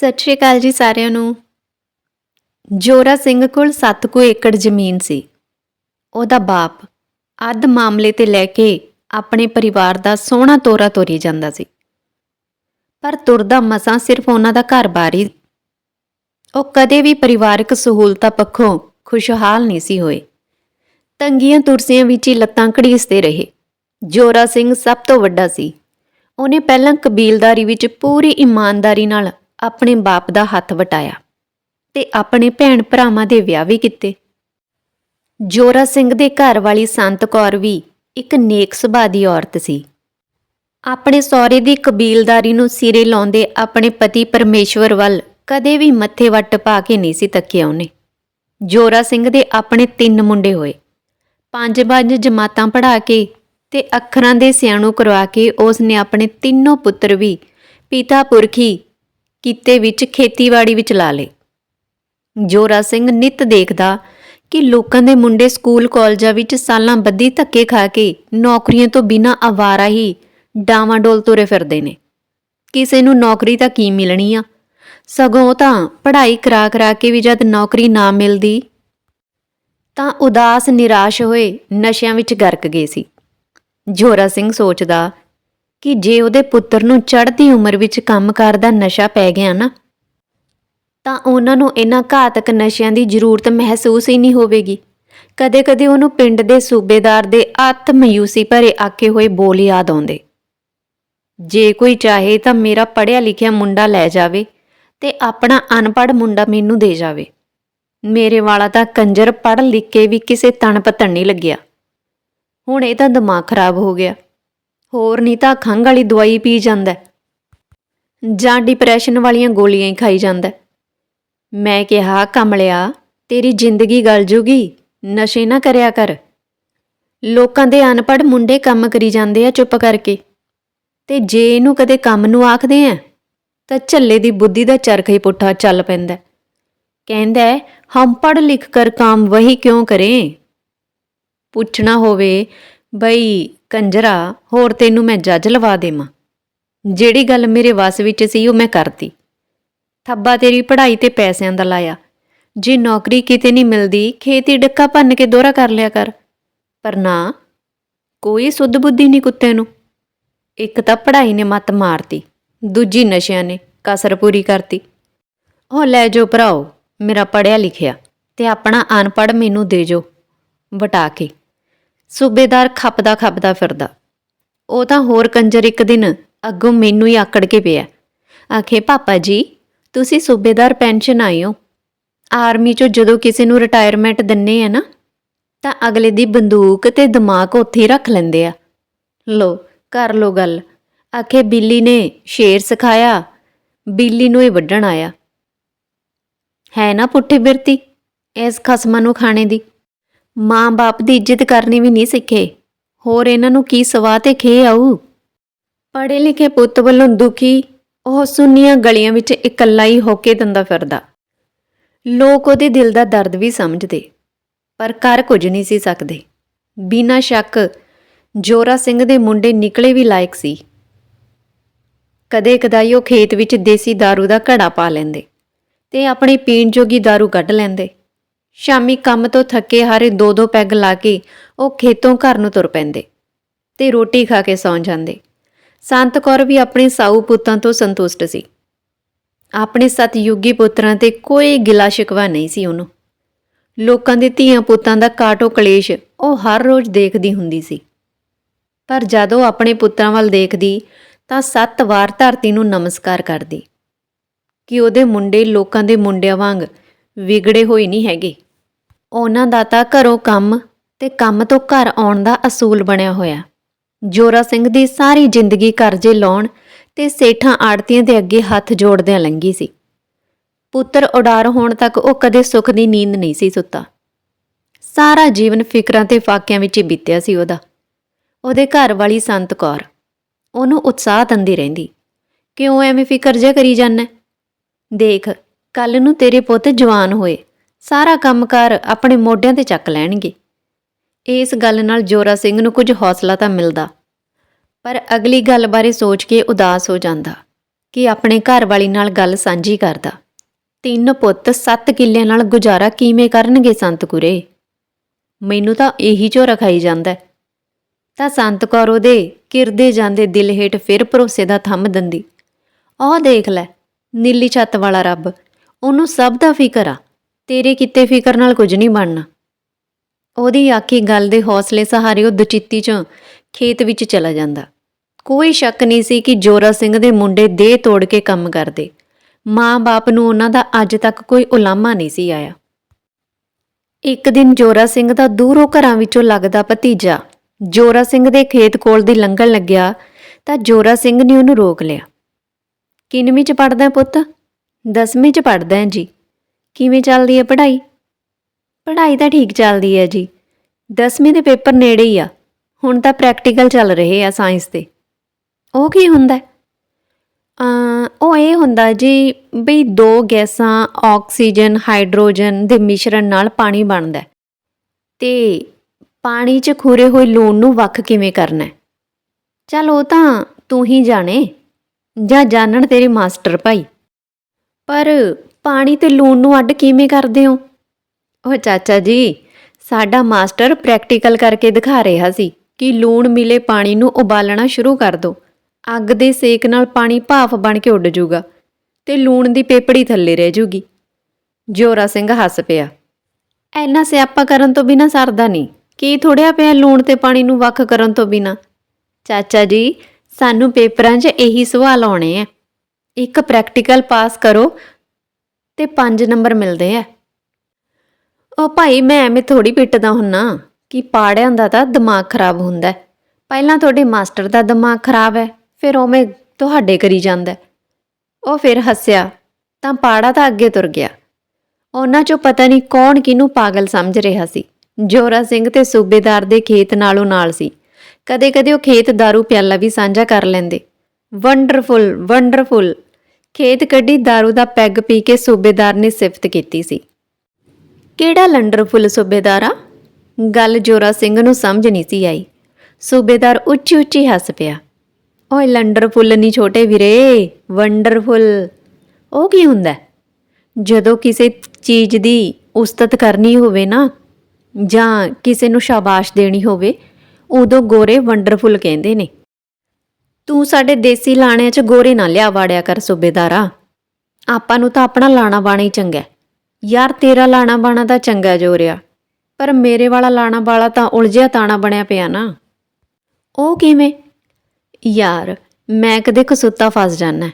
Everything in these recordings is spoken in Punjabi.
ਸਤਿ ਸ਼੍ਰੀ ਅਕਾਲ ਜੀ ਸਾਰਿਆਂ ਨੂੰ। ਜੋਰਾ ਸਿੰਘ ਕੋਲ 7 ਕੁ ਏਕੜ ਜ਼ਮੀਨ ਸੀ। ਉਹਦਾ ਬਾਪ ਅੱਧ ਮਾਮਲੇ ਤੇ ਲੈ ਕੇ ਆਪਣੇ ਪਰਿਵਾਰ ਦਾ ਸੋਹਣਾ ਤੋਰਾ ਤੋਰੀ ਜਾਂਦਾ ਸੀ। ਪਰ ਤੁਰਦਾ ਮਸਾਂ ਸਿਰਫ ਉਹਨਾਂ ਦਾ ਘਰ-ਬਾਰ ਹੀ। ਉਹ ਕਦੇ ਵੀ ਪਰਿਵਾਰਕ ਸਹੂਲਤਾਂ ਪੱਖੋਂ ਖੁਸ਼ਹਾਲ ਨਹੀਂ ਸੀ ਹੋਏ। ਤੰਗੀਆਂ ਤੁਰਸੀਆਂ ਵਿੱਚ ਹੀ ਲੱਤਾਂ ਘੜੀਸਦੇ ਰਹੇ। ਜੋਰਾ ਸਿੰਘ ਸਭ ਤੋਂ ਵੱਡਾ ਸੀ। ਉਹਨੇ ਪਹਿਲਾਂ ਕਬੀਲਦਾਰੀ ਵਿੱਚ ਪੂਰੀ ਇਮਾਨਦਾਰੀ ਨਾਲ ਆਪਣੇ ਬਾਪ ਦਾ ਹੱਥ ਵਟਾਇਆ ਤੇ ਆਪਣੇ ਭੈਣ ਭਰਾਵਾਂ ਦੇ ਵਿਆਹ ਵੀ ਕੀਤੇ। ਜੋਰਾ ਸਿੰਘ ਦੇ ਘਰ ਵਾਲੀ ਸੰਤ ਕੌਰ ਵੀ ਇੱਕ ਨੇਕ ਸੁਭਾਅ ਦੀ ਔਰਤ ਸੀ। ਆਪਣੇ ਸਹੁਰੇ ਦੀ ਕਬੀਲਦਾਰੀ ਨੂੰ ਸਿਰੇ ਲਾਉਂਦੇ ਆਪਣੇ ਪਤੀ ਪਰਮੇਸ਼ਵਰ ਵੱਲ ਕਦੇ ਵੀ ਮੱਥੇ ਵੱਟ ਪਾ ਕੇ ਨਹੀਂ ਸੀ ਤੱਕਿਆ ਉਹਨੇ। ਜੋਰਾ ਸਿੰਘ ਦੇ ਆਪਣੇ ਤਿੰਨ ਮੁੰਡੇ ਹੋਏ। ਪੰਜ ਪੰਜ ਜਮਾਤਾਂ ਪੜ੍ਹਾ ਕੇ ਤੇ ਅੱਖਰਾਂ ਦੇ ਸਿਆਣੂ ਕਰਵਾ ਕੇ ਉਸ ਨੇ ਆਪਣੇ ਤਿੰਨੋਂ ਪੁੱਤਰ ਵੀ ਪਿਤਾ ਪੁਰਖੀ ਕਿੱਤੇ ਵਿੱਚ ਖੇਤੀਬਾੜੀ ਵਿੱਚ ਲਾ ਲਏ। ਜੋਰਾ ਸਿੰਘ ਨਿਤ ਦੇਖਦਾ ਕਿ ਲੋਕਾਂ ਦੇ ਮੁੰਡੇ ਸਕੂਲ ਕਾਲਜਾਂ ਵਿੱਚ ਸਾਲਾਂ ਬੱਧੀ ਧੱਕੇ ਖਾ ਕੇ ਨੌਕਰੀਆਂ ਤੋਂ ਬਿਨਾਂ ਆਵਾਰਾ ਹੀ ਡਾਵਾਂਡੋਲ ਤੁਰੇ ਫਿਰਦੇ ਨੇ। ਕਿਸੇ ਨੂੰ ਨੌਕਰੀ ਤਾਂ ਕੀ ਮਿਲਣੀ ਆ? ਸਗੋਂ ਤਾਂ ਪੜ੍ਹਾਈ ਕਰਾ ਕਰਾ ਕੇ ਵੀ ਜਦ ਨੌਕਰੀ ਨਾ ਮਿਲਦੀ ਤਾਂ ਉਦਾਸ ਨਿਰਾਸ਼ ਹੋਏ ਨਸ਼ਿਆਂ ਵਿੱਚ ਗਰਕ ਗਏ ਸੀ। ਜੋਰਾ ਸਿੰਘ ਸੋਚਦਾ ਕਿ ਜੇ ਉਹਦੇ ਪੁੱਤਰ ਨੂੰ ਚੜ੍ਹਦੀ ਉਮਰ ਵਿੱਚ ਕੰਮ ਦਾ ਨਸ਼ਾ ਪੈ ਗਿਆ ਨਾ, ਤਾਂ ਉਹਨਾਂ ਨੂੰ ਇਹਨਾਂ ਘਾਤਕ ਨਸ਼ਿਆਂ ਦੀ ਜ਼ਰੂਰਤ ਮਹਿਸੂਸ ਹੀ ਨਹੀਂ ਹੋਵੇਗੀ। ਕਦੇ-ਕਦੇ ਉਹਨੂੰ ਪਿੰਡ ਦੇ ਸੂਬੇਦਾਰ ਦੇ ਅੱਤ ਮਯੂਸੀ ਭਰੇ ਆਕੇ ਹੋਏ ਬੋਲ ਯਾਦ ਆਉਂਦੇ। ਜੇ ਕੋਈ ਚਾਹੇ ਤਾਂ ਮੇਰਾ ਪੜ੍ਹਿਆ ਲਿਖਿਆ ਮੁੰਡਾ ਲੈ ਜਾਵੇ ਤੇ ਆਪਣਾ ਅਨਪੜ੍ਹ ਮੁੰਡਾ ਮੈਨੂੰ ਦੇ ਜਾਵੇ। ਮੇਰੇ ਵਾਲਾ ਤਾਂ ਕੰਜਰ ਪੜ੍ਹ ਲਿਖ ਕੇ ਵੀ ਕਿਸੇ ਤਣ ਪਤਣ ਨਹੀਂ ਲੱਗਿਆ। ਹੁਣ ਇਹ ਤਾਂ ਦਿਮਾਗ ਖਰਾਬ ਹੋ ਗਿਆ। ਹੋਰ ਨਹੀਂ ਤਾਂ ਖੰਘ ਵਾਲੀ ਦਵਾਈ ਪੀ ਜਾਂਦਾ ਜਾਂ ਡਿਪਰੈਸ਼ਨ ਵਾਲੀਆਂ ਗੋਲੀਆਂ ਹੀ ਖਾਈ ਜਾਂਦਾ ਮੈਂ ਕਿਹਾ, ਕਮਲਿਆ, ਤੇਰੀ ਜ਼ਿੰਦਗੀ ਗਲ ਜੂਗੀ, ਨਸ਼ੇ ਨਾ ਕਰਿਆ ਕਰ। ਲੋਕਾਂ ਦੇ ਅਨਪੜ੍ਹ ਮੁੰਡੇ ਕੰਮ ਕਰੀ ਜਾਂਦੇ ਆ ਚੁੱਪ ਕਰਕੇ। ਤੇ ਜੇ ਇਹਨੂੰ ਕਦੇ ਕੰਮ ਨੂੰ ਆਖਦੇ ਆ, ਤਾਂ ਝੱਲੇ ਦੀ ਬੁੱਧੀ ਦਾ ਚਰਖਾ ਹੀ ਪੁੱਠਾ ਚੱਲ ਪੈਂਦਾ ਕਹਿੰਦਾ ਹਮ ਪੜ੍ਹ ਲਿਖ ਕਰ ਕੰਮ ਵਹੀ ਕਿਉਂ ਕਰੇ? ਪੁੱਛਣਾ ਹੋਵੇ, ਬਈ ਕੰਜਰਾ, ਹੋਰ ਤੈਨੂੰ ਮੈਂ ਜੱਜ ਲਵਾ ਦੇਵਾਂ। ਜਿਹੜੀ ਗੱਲ ਮੇਰੇ ਵੱਸ ਵਿੱਚ ਸੀ, ਉਹ ਮੈਂ ਕਰਤੀ। ਥੱਬਾ ਤੇਰੀ ਪੜ੍ਹਾਈ ਤੇ ਪੈਸਿਆਂ ਦਾ ਲਾਇਆ। ਜੇ ਨੌਕਰੀ ਕਿਤੇ ਨਹੀਂ ਮਿਲਦੀ, ਖੇਤੀ ਡੱਕਾ ਭੰਨ ਕੇ ਦੋਹਰਾ ਕਰ ਲਿਆ ਕਰ। ਪਰ ਨਾ, ਕੋਈ ਸੁੱਧ ਬੁੱਧੀ ਨਹੀਂ ਕੁੱਤੇ ਨੂੰ। ਇੱਕ ਤਾਂ ਪੜ੍ਹਾਈ ਨੇ ਮੱਤ ਮਾਰਤੀ, ਦੂਜੀ ਨਸ਼ਿਆਂ ਨੇ ਕਸਰ ਪੂਰੀ ਕਰਤੀ। ਉਹ ਲੈ ਜੋ ਭਰਾਓ, ਮੇਰਾ ਪੜਿਆ ਲਿਖਿਆ, ਤੇ ਆਪਣਾ ਅਨਪੜ੍ਹ ਮੈਨੂੰ ਦੇ ਜੋ ਵਟਾ ਕੇ। ਸੂਬੇਦਾਰ ਖੱਪਦਾ ਖੱਪਦਾ ਫਿਰਦਾ। ਉਹ ਤਾਂ ਹੋਰ ਕੰਜਰ ਇੱਕ ਦਿਨ ਅੱਗੋਂ ਮੈਨੂੰ ਹੀ ਆਕੜ ਕੇ ਪਿਆ। ਆਖੇ, ਪਾਪਾ ਜੀ, ਤੁਸੀਂ ਸੂਬੇਦਾਰ ਪੈਨਸ਼ਨ ਆਏ ਹੋ। ਆਰਮੀ ਚੋਂ ਜਦੋਂ ਕਿਸੇ ਨੂੰ ਰਿਟਾਇਰਮੈਂਟ ਦਿੰਨੇ ਆ ਨਾ, ਤਾਂ ਅਗਲੇ ਦੀ ਬੰਦੂਕ ਤੇ ਦਿਮਾਗ ਉੱਥੇ ਹੀ ਰੱਖ ਲੈਂਦੇ ਆ। ਲੋ, ਕਰ ਲੋ ਗੱਲ। ਆਖੇ, ਬਿੱਲੀ ਨੇ ਸ਼ੇਰ ਸਿਖਾਇਆ, ਬਿੱਲੀ ਨੂੰ ਹੀ ਵੱਢਣ ਆਇਆ। ਹੈ ਨਾ ਪੁੱਠੀ ਬਿਰਤੀ ਇਸ ਖਸਮਾਂ ਨੂੰ ਖਾਣੇ ਦੀ? ਮਾਂ-ਬਾਪ ਦੀ ਇੱਜ਼ਤ ਕਰਨੀ ਵੀ ਨਹੀਂ ਸਿੱਖੇ ਹੋਰ ਇਹਨਾਂ ਨੂੰ ਕੀ ਸਵਾਹ ਤੇ ਖੇ ਆਊ ਪੜ੍ਹੇ ਲਿਖੇ ਪੁੱਤ ਵੱਲੋਂ ਦੁਖੀ ਉਹ ਸੁੰਨੀਆਂ ਗਲੀਆਂ ਵਿੱਚ ਇਕੱਲਾ ਹੀ ਹੋ ਕੇ ਦੰਦਾ ਫਿਰਦਾ ਲੋਕ ਉਹਦੇ ਦਿਲ ਦਾ ਦਰਦ ਵੀ ਸਮਝਦੇ ਪਰ ਕਰ ਕੁਝ ਨਹੀਂ ਸੀ ਸਕਦੇ ਬਿਨਾਂ ਸ਼ੱਕ ਜੋਰਾ ਸਿੰਘ ਦੇ ਮੁੰਡੇ ਨਿਕਲੇ ਵੀ ਲਾਇਕ ਸੀ ਕਦੇ ਕਦਾਈ ਉਹ ਖੇਤ ਵਿੱਚ ਦੇਸੀ दारू ਦਾ ਘੜਾ ਪਾ ਲੈਂਦੇ ਤੇ ਆਪਣੀ ਪੀਣ ਜੋਗੀ दारू ਕੱਢ ਲੈਂਦੇ ਸ਼ਾਮੀ ਕੰਮ ਤੋਂ ਥੱਕੇ ਹਾਰੇ ਦੋ ਦੋ ਪੈਗ ਲਾ ਕੇ ਉਹ ਖੇਤੋਂ ਘਰ ਨੂੰ ਤੁਰ ਪੈਂਦੇ ਤੇ ਰੋਟੀ ਖਾ ਕੇ ਸੌਂ ਜਾਂਦੇ। ਸੰਤ ਕੌਰ ਵੀ ਆਪਣੇ ਸਾਊ ਪੁੱਤਾਂ ਤੋਂ ਸੰਤੁਸ਼ਟ ਸੀ। ਆਪਣੇ ਸਤਯੁਗੀ ਪੁੱਤਰਾਂ ਤੇ ਕੋਈ ਗਿਲਾ ਸ਼ਿਕਵਾ ਨਹੀਂ ਸੀ ਉਹਨੂੰ। ਲੋਕਾਂ ਦੇ ਧੀਆਂ ਪੁੱਤਾਂ ਦਾ ਕਾਟੋ ਕਲੇਸ਼ ਉਹ ਹਰ ਰੋਜ਼ ਦੇਖਦੀ ਹੁੰਦੀ ਸੀ। ਪਰ ਜਦੋਂ ਆਪਣੇ ਪੁੱਤਰਾਂ ਵੱਲ ਦੇਖਦੀ ਤਾਂ ਸੱਤ ਵਾਰ ਧਰਤੀ ਨੂੰ ਨਮਸਕਾਰ ਕਰਦੀ। ਕਿ ਉਹਦੇ ਮੁੰਡੇ ਲੋਕਾਂ ਦੇ ਮੁੰਡਿਆਂ ਵਾਂਗ ਵਿਗੜੇ ਹੋਏ ਨਹੀਂ ਹੈਗੇ। ਉਹਨਾਂ ਦਾ ਤਾਂ ਘਰੋਂ ਕੰਮ ਤੇ ਕੰਮ ਤੋਂ ਘਰ ਆਉਣ ਦਾ ਅਸੂਲ ਬਣਿਆ ਹੋਇਆ। ਜੋਰਾ ਸਿੰਘ ਦੀ ਸਾਰੀ ਜ਼ਿੰਦਗੀ ਕਰਜ਼ੇ ਲਾਉਣ ਤੇ ਸੇਠਾਂ ਆੜਤੀਆਂ ਦੇ ਅੱਗੇ ਹੱਥ ਜੋੜਦਿਆਂ ਲੰਘੀ ਸੀ। ਪੁੱਤਰ ਉਡਾਰ ਹੋਣ ਤੱਕ ਉਹ ਕਦੇ ਸੁੱਖ ਦੀ ਨੀਂਦ ਨਹੀਂ ਸੀ ਸੁੱਤਾ। ਸਾਰਾ ਜੀਵਨ ਫਿਕਰਾਂ ਤੇ ਫਾਕਿਆਂ ਵਿੱਚ ਹੀ ਬੀਤਿਆ ਸੀ ਉਹਦਾ। ਉਹਦੇ ਘਰ ਵਾਲੀ ਸੰਤ ਕੌਰ, ਉਹਨੂੰ ਉਤਸ਼ਾਹ ਦਿੰਦੀ ਰਹਿੰਦੀ। ਕਿਉਂ ਐਵੇਂ ਫਿਕਰ ਜਿਹਾ ਕਰੀ ਜਾਂਦਾ ਦੇਖ ਕੱਲ ਨੂੰ ਤੇਰੇ ਪੁੱਤ ਜਵਾਨ ਹੋਏ। ਸਾਰਾ ਕੰਮਕਾਰ ਆਪਣੇ ਮੋਢਿਆਂ ਤੇ ਚੱਕ ਲੈਣਗੇ। ਇਸ ਗੱਲ ਨਾਲ ਜੋਰਾ ਸਿੰਘ ਨੂੰ ਕੁਝ ਹੌਸਲਾ ਤਾਂ ਮਿਲਦਾ। ਪਰ ਅਗਲੀ ਗੱਲ ਬਾਰੇ ਸੋਚ ਕੇ ਉਦਾਸ ਹੋ ਜਾਂਦਾ ਕਿ ਆਪਣੇ ਘਰ ਵਾਲੀ ਨਾਲ ਗੱਲ ਸਾਂਝੀ ਕਰਦਾ। ਤਿੰਨ ਪੁੱਤ ਸੱਤ ਕਿੱਲਿਆਂ ਨਾਲ ਗੁਜ਼ਾਰਾ ਕਿਵੇਂ ਕਰਨਗੇ ਸੰਤਕੁਰੇ? ਮੈਨੂੰ ਤਾਂ ਇਹੀ ਝੋਰਾ ਖਾਈ ਜਾਂਦਾ ਤਾਂ ਸੰਤ ਕੌਰ ਉਹਦੇ ਕਿਰਦੇ ਜਾਂਦੇ ਦਿਲ ਹੇਠ ਫਿਰ ਭਰੋਸੇ ਦਾ ਥੰਮ ਦਿੰਦੀ। ਆਹ ਦੇਖ ਲੈ, ਨੀਲੀ ਛੱਤ ਵਾਲਾ ਰੱਬ ਉਹਨੂੰ ਸਭ ਦਾ ਫਿਕਰ ਆ। ਤੇਰੇ ਕਿਤੇ ਫਿਕਰ ਨਾਲ ਕੁਝ ਨਹੀਂ ਬਣਨਾ। ਉਹਦੀ ਆਖੀ ਗੱਲ ਦੇ ਹੌਸਲੇ ਸਹਾਰੇ ਉਹ ਦੁਚਿੱਤੀ 'ਚ ਖੇਤ ਵਿੱਚ ਚਲਾ ਜਾਂਦਾ। ਕੋਈ ਸ਼ੱਕ ਨਹੀਂ ਸੀ ਕਿ ਜੋਰਾ ਸਿੰਘ ਦੇ ਮੁੰਡੇ ਦੇਹ ਤੋੜ ਕੇ ਕੰਮ ਕਰਦੇ। ਮਾਂ-ਬਾਪ ਨੂੰ ਉਹਨਾਂ ਦਾ ਅੱਜ ਤੱਕ ਕੋਈ ਉਲਾਮਾ ਨਹੀਂ ਸੀ ਆਇਆ। ਇੱਕ ਦਿਨ ਜੋਰਾ ਸਿੰਘ ਦਾ ਦੂਰੋਂ ਘਰਾਂ ਵਿੱਚੋਂ ਲੱਗਦਾ ਭਤੀਜਾ ਜੋਰਾ ਸਿੰਘ ਦੇ ਖੇਤ ਕੋਲ ਦੀ ਲੰਘਣ ਲੱਗਿਆ ਤਾਂ ਜੋਰਾ ਸਿੰਘ ਨੇ ਉਹਨੂੰ ਰੋਕ ਲਿਆ। ਕਿਨਵੀਂ ਚ ਪੜਦਾ ਪੁੱਤ? ਦਸਵੀਂ ਚ ਪੜਦਾ ਹੈ ਜੀ। ਕਿਵੇਂ ਚੱਲਦੀ ਹੈ ਪੜ੍ਹਾਈ? ਪੜ੍ਹਾਈ ਤਾਂ ਠੀਕ ਚੱਲਦੀ ਹੈ ਜੀ। ਦਸਵੀਂ ਦੇ ਪੇਪਰ ਨੇੜੇ ਹੀ ਆ। ਹੁਣ ਤਾਂ ਪ੍ਰੈਕਟੀਕਲ ਚੱਲ ਰਹੇ ਆ ਸਾਇੰਸ ਦੇ। ਉਹ ਕੀ ਹੁੰਦਾ ਹੈ? ਉਹ ਇਹ ਹੁੰਦਾ ਜੀ ਬਈ ਦੋ ਗੈਸਾਂ, ਆਕਸੀਜਨ, ਹਾਈਡਰੋਜਨ ਦੇ ਮਿਸ਼ਰਣ ਨਾਲ ਪਾਣੀ ਬਣਦਾ ਹੈ। ਤੇ ਪਾਣੀ 'ਚ ਖੂਰੇ ਹੋਏ ਲੂਣ ਨੂੰ ਵੱਖ ਕਿਵੇਂ ਕਰਨਾ ਹੈ? ਚੱਲ ਉਹ ਤਾਂ ਤੂੰ ਹੀ ਜਾਣੇ। ਜਾਂ ਜਾਣਨ ਤੇਰੇ ਮਾਸਟਰ ਭਾਈ। ਪਰ ਪਾਣੀ ਤੇ ਲੂਣ ਨੂੰ ਅੱਡ ਕਿਵੇਂ ਕਰਦੇ ਹੋ? ਉਹ ਚਾਚਾ ਜੀ ਸਾਡਾ ਮਾਸਟਰ ਪ੍ਰੈਕਟੀਕਲ ਕਰਕੇ ਦਿਖਾ ਰਿਹਾ ਸੀ ਕਿ ਲੂਣ ਮਿਲੇ ਪਾਣੀ ਨੂੰ ਉਬਾਲਣਾ ਸ਼ੁਰੂ ਕਰ ਦਿਓ ਅੱਗ ਦੇ ਸੇਕ ਨਾਲ ਪਾਣੀ ਭਾਫ ਬਣ ਕੇ ਉੱਡ ਜਾਊਗਾ ਤੇ ਲੂਣ ਦੀ ਪੇਪੜੀ ਥੱਲੇ ਰਹਿ ਜੂਗੀ। ਜੋਰਾ ਸਿੰਘ ਹੱਸ ਪਿਆ। ਐਨਾ ਸਿਆਪਾ ਕਰਨ ਤੋਂ ਬਿਨਾ ਸਰਦਾ ਨਹੀਂ। ਕੀ ਥੋੜਿਆ ਪਿਆ ਲੂਣ ਤੇ ਪਾਣੀ ਨੂੰ ਵੱਖ ਕਰਨ ਤੋਂ ਬਿਨਾ? ਚਾਚਾ ਜੀ ਸਾਨੂੰ ਪੇਪਰਾਂ 'ਚ ਇਹੀ ਸਵਾਲ ਆਉਣੇ ਆ। ਇੱਕ ਪ੍ਰੈਕਟੀਕਲ ਪਾਸ ਕਰੋ ਤੇ 5 ਨੰਬਰ ਮਿਲਦੇ ਆ। ਉਹ ਭਾਈ, ਮੈਂ ਐਵੇਂ ਥੋੜੀ ਪਿੱਟਦਾ ਹੁੰਨਾ ਕਿ ਪਾੜਿਆਂ ਦਾ ਤਾਂ ਦਿਮਾਗ ਖਰਾਬ ਹੁੰਦਾ ਪਹਿਲਾਂ ਤੁਹਾਡੇ ਮਾਸਟਰ ਦਾ ਦਿਮਾਗ ਖਰਾਬ ਹੈ, ਫਿਰ ਉਵੇਂ ਤੁਹਾਡੇ ਕਰੀ ਜਾਂਦਾ ਉਹ ਫਿਰ ਹੱਸਿਆ, ਤਾਂ ਪਾੜਾ ਤਾਂ ਅੱਗੇ ਤੁਰ ਗਿਆ। ਉਹਨਾਂ 'ਚੋਂ ਪਤਾ ਨਹੀਂ ਕੌਣ ਕਿਹਨੂੰ ਪਾਗਲ ਸਮਝ ਰਿਹਾ ਸੀ। ਜੋਰਾ ਸਿੰਘ ਤੇ ਸੂਬੇਦਾਰ ਦੇ ਖੇਤ ਨਾਲੋਂ ਨਾਲ ਸੀ। ਕਦੇ-ਕਦੇ ਉਹ ਖੇਤ दारू ਪਿਆਲਾ ਵੀ ਸਾਂਝਾ ਕਰ ਲੈਂਦੇ। ਵੰਡਰਫੁਲ ਵੰਡਰਫੁਲ ਖੇਤ ਕੱਢੀ दारू ਦਾ ਪੈਗ ਪੀ ਕੇ ਸੂਬੇਦਾਰ ਨੇ ਸਿਫਤ ਕੀਤੀ ਸੀ। ਕਿਹੜਾ ਲੰਡਰਫੁੱਲ ਸੂਬੇਦਾਰਾ ਗੱਲ ਜੋਰਾ ਸਿੰਘ ਨੂੰ ਸਮਝ ਨਹੀਂ ਸੀ ਆਈ। ਸੂਬੇਦਾਰ ਉੱਚੀ ਉੱਚੀ ਹੱਸ ਪਿਆ। ਓਏ ਲੰਡਰਫੁੱਲ ਨਹੀਂ ਛੋਟੇ ਵੀਰੇ ਵੰਡਰਫੁੱਲ ਉਹ ਕੀ ਹੁੰਦਾ? ਜਦੋਂ ਕਿਸੇ ਚੀਜ਼ ਦੀ ਉਸਤਤ ਕਰਨੀ ਹੋਵੇ ਨਾ, ਜਾਂ ਕਿਸੇ ਨੂੰ ਸ਼ਾਬਾਸ਼ ਦੇਣੀ ਹੋਵੇ, ਉਦੋਂ ਗੋਰੇ ਵੰਡਰਫੁੱਲ ਕਹਿੰਦੇ ਨੇ। ਤੂੰ ਸਾਡੇ ਦੇਸੀ ਲਾਣਿਆਂ 'ਚ ਗੋਰੇ ਨਾ ਲਿਆ ਵਾੜਿਆ ਕਰ, ਸੂਬੇਦਾਰਾ। ਆਪਾਂ ਨੂੰ ਤਾਂ ਆਪਣਾ ਲਾਣਾ ਬਾਣਾ ਹੀ ਚੰਗਾ ਯਾਰ, ਤੇਰਾ ਲਾਣਾ ਬਾਣਾ ਤਾਂ ਚੰਗਾ ਜੋਰਿਆ ਪਰ ਮੇਰੇ ਵਾਲਾ ਲਾਣਾ ਵਾਲਾ ਤਾਂ ਉਲਝਿਆ ਤਾਣਾ ਬਣਿਆ ਪਿਆ ਨਾ। ਉਹ ਕਿਵੇਂ? ਯਾਰ, ਮੈਂ ਕਦੇ ਕਸੁੱਤਾ ਫਸ ਜਾਣਾ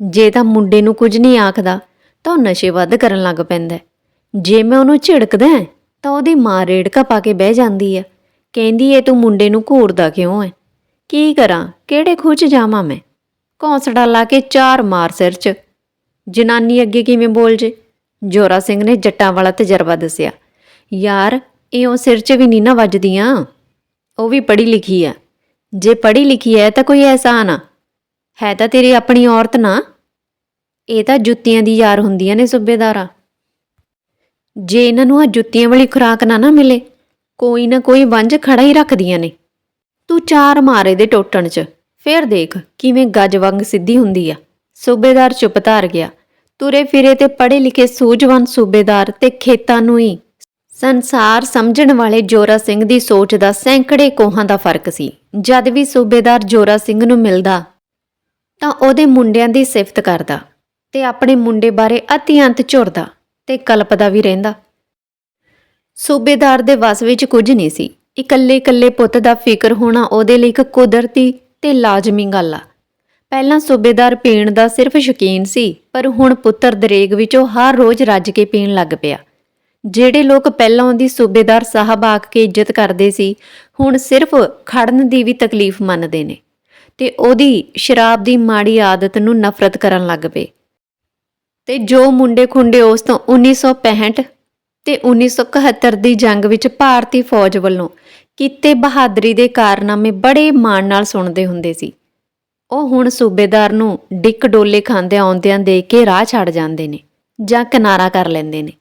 ਜੇ ਤਾਂ ਮੁੰਡੇ ਨੂੰ ਕੁਝ ਨਹੀਂ ਆਖਦਾ, ਤਾਂ ਉਹ ਨਸ਼ੇ ਵੱਧ ਕਰਨ ਲੱਗ ਪੈਂਦਾ ਜੇ ਮੈਂ ਉਹਨੂੰ ਝਿੜਕਦਾ ਤਾਂ ਉਹਦੀ ਮਾਂ ਰੇੜਕਾ ਪਾ ਕੇ ਬਹਿ ਜਾਂਦੀ ਆ ਕਹਿੰਦੀ ਏ, ਤੂੰ ਮੁੰਡੇ ਨੂੰ ਘੂਰਦਾ ਕਿਉਂ ਹੈ? ਕੀ ਕਰਾਂ? ਕਿਹੜੇ ਖੂਹ 'ਚ ਜਾਵਾਂ ਮੈਂ? ਕੌਂਸੜਾ ਲਾ ਕੇ ਚਾਰ ਮਾਰ ਸਿਰ 'ਚ। ਜਨਾਨੀ ਅੱਗੇ ਕਿਵੇਂ ਬੋਲ ਜੇ? ਜੋਰਾ ਸਿੰਘ ਨੇ ਜੱਟਾਂ ਵਾਲਾ ਤਜਰਬਾ ਦੱਸਿਆ। ਯਾਰ, ਇਉਂ ਸਿਰ 'ਚ ਵੀ ਨਹੀਂ ਨਾ ਵੱਜਦੀਆਂ। ਉਹ ਵੀ ਪੜ੍ਹੀ ਲਿਖੀ ਆ। ਜੇ ਪੜ੍ਹੀ ਲਿਖੀ ਹੈ ਤਾਂ ਕੋਈ ਐਹਸਾਨ ਆ। ਹੈ ਤਾਂ ਤੇਰੀ ਆਪਣੀ ਔਰਤ ਨਾ। ਇਹ ਤਾਂ ਜੁੱਤੀਆਂ ਦੀ ਯਾਰ ਹੁੰਦੀਆਂ ਨੇ ਸੂਬੇਦਾਰਾ। ਜੇ ਇਹਨਾਂ ਨੂੰ ਆ ਜੁੱਤੀਆਂ ਵਾਲੀ ਖੁਰਾਕ ਨਾ ਨਾ ਮਿਲੇ, ਕੋਈ ਨਾ ਕੋਈ ਵੰਜ ਖੜਾ ਹੀ ਰੱਖਦੀਆਂ ਨੇ। ਤੂੰ ਚਾਰ ਮਾਰੇ ਦੇ ਟੋਟਣ 'ਚ। ਫੇਰ ਦੇਖ ਕਿਵੇਂ ਗੱਜ ਵਾਂਗ ਸਿੱਧੀ ਹੁੰਦੀ ਆ। ਸੂਬੇਦਾਰ ਚੁੱਪ ਧਾਰ ਗਿਆ। ਤੁਰੇ ਫਿਰੇ ਤੇ ਪੜ੍ਹੇ ਲਿਖੇ ਸੂਝਵਾਨ ਸੂਬੇਦਾਰ ਤੇ ਖੇਤਾਂ ਨੂੰ ਹੀ। ਸੰਸਾਰ ਸਮਝਣ ਵਾਲੇ ਜੋਰਾ ਸਿੰਘ ਦੀ ਸੋਚ ਦਾ ਸੈਂਕੜੇ ਕੋਹਾਂ ਦਾ ਫ਼ਰਕ ਸੀ। ਜਦ ਵੀ ਸੂਬੇਦਾਰ ਜੋਰਾ ਸਿੰਘ ਨੂੰ ਮਿਲਦਾ, ਤਾਂ ਉਹਦੇ ਮੁੰਡਿਆਂ ਦੀ ਸਿਫਤ ਕਰਦਾ ਤੇ ਆਪਣੇ ਮੁੰਡੇ ਬਾਰੇ ਅਤਿਅੰਤ ਝੁਰਦਾ ਤੇ ਕਲਪਦਾ ਵੀ ਰਹਿੰਦਾ। ਸੂਬੇਦਾਰ ਦੇ ਵਸ ਵਿੱਚ ਕੁਝ ਨਹੀਂ ਸੀ। ਇਕੱਲੇ-ਇਕੱਲੇ ਪੁੱਤ ਦਾ ਫਿਕਰ ਹੋਣਾ ਉਹਦੇ ਲਈ ਇੱਕ ਕੁਦਰਤੀ ਤੇ ਲਾਜ਼ਮੀ ਗੱਲ ਆ। ਪਹਿਲਾਂ ਸੂਬੇਦਾਰ ਪੀਣ ਦਾ ਸਿਰਫ ਸ਼ੌਕੀਨ ਸੀ, ਪਰ ਹੁਣ ਪੁੱਤਰ ਦਰੇਗ ਵਿੱਚੋਂ ਹਰ ਰੋਜ਼ ਰੱਜ ਕੇ ਪੀਣ ਲੱਗ ਪਿਆ। ਜਿਹੜੇ ਲੋਕ ਪਹਿਲਾਂ ਉਹਦੀ ਸੂਬੇਦਾਰ ਸਾਹਿਬ ਆਖ ਕੇ ਇੱਜ਼ਤ ਕਰਦੇ ਸੀ, ਹੁਣ ਸਿਰਫ ਖੜਨ ਦੀ ਵੀ ਤਕਲੀਫ ਮੰਨਦੇ ਨੇ ਤੇ ਉਹਦੀ ਸ਼ਰਾਬ ਦੀ ਮਾੜੀ ਆਦਤ ਨੂੰ ਨਫ਼ਰਤ ਕਰਨ ਲੱਗ ਪਏ। ਤੇ ਜੋ ਮੁੰਡੇ ਖੁੰਡੇ ਉਸ ਤੋਂ 1965 ਤੇ 1971 ਦੀ ਜੰਗ ਵਿੱਚ ਭਾਰਤੀ ਫੌਜ ਵੱਲੋਂ ਕੀਤੇ ਬਹਾਦਰੀ ਦੇ ਕਾਰਨਾਮੇ ਬੜੇ ਮਾਣ ਨਾਲ ਸੁਣਦੇ ਹੁੰਦੇ ਸੀ। ਉਹ ਹੁਣ ਸੂਬੇਦਾਰ ਨੂੰ ਡਿੱਕ ਡੋਲੇ ਖਾਂਦੇ ਆਉਂਦਿਆਂ ਦੇ ਕੇ ਰਾਹ ਛੱਡ ਜਾਂਦੇ ਨੇ ਜਾਂ ਕਿਨਾਰਾ ਕਰ ਲੈਂਦੇ ਨੇ।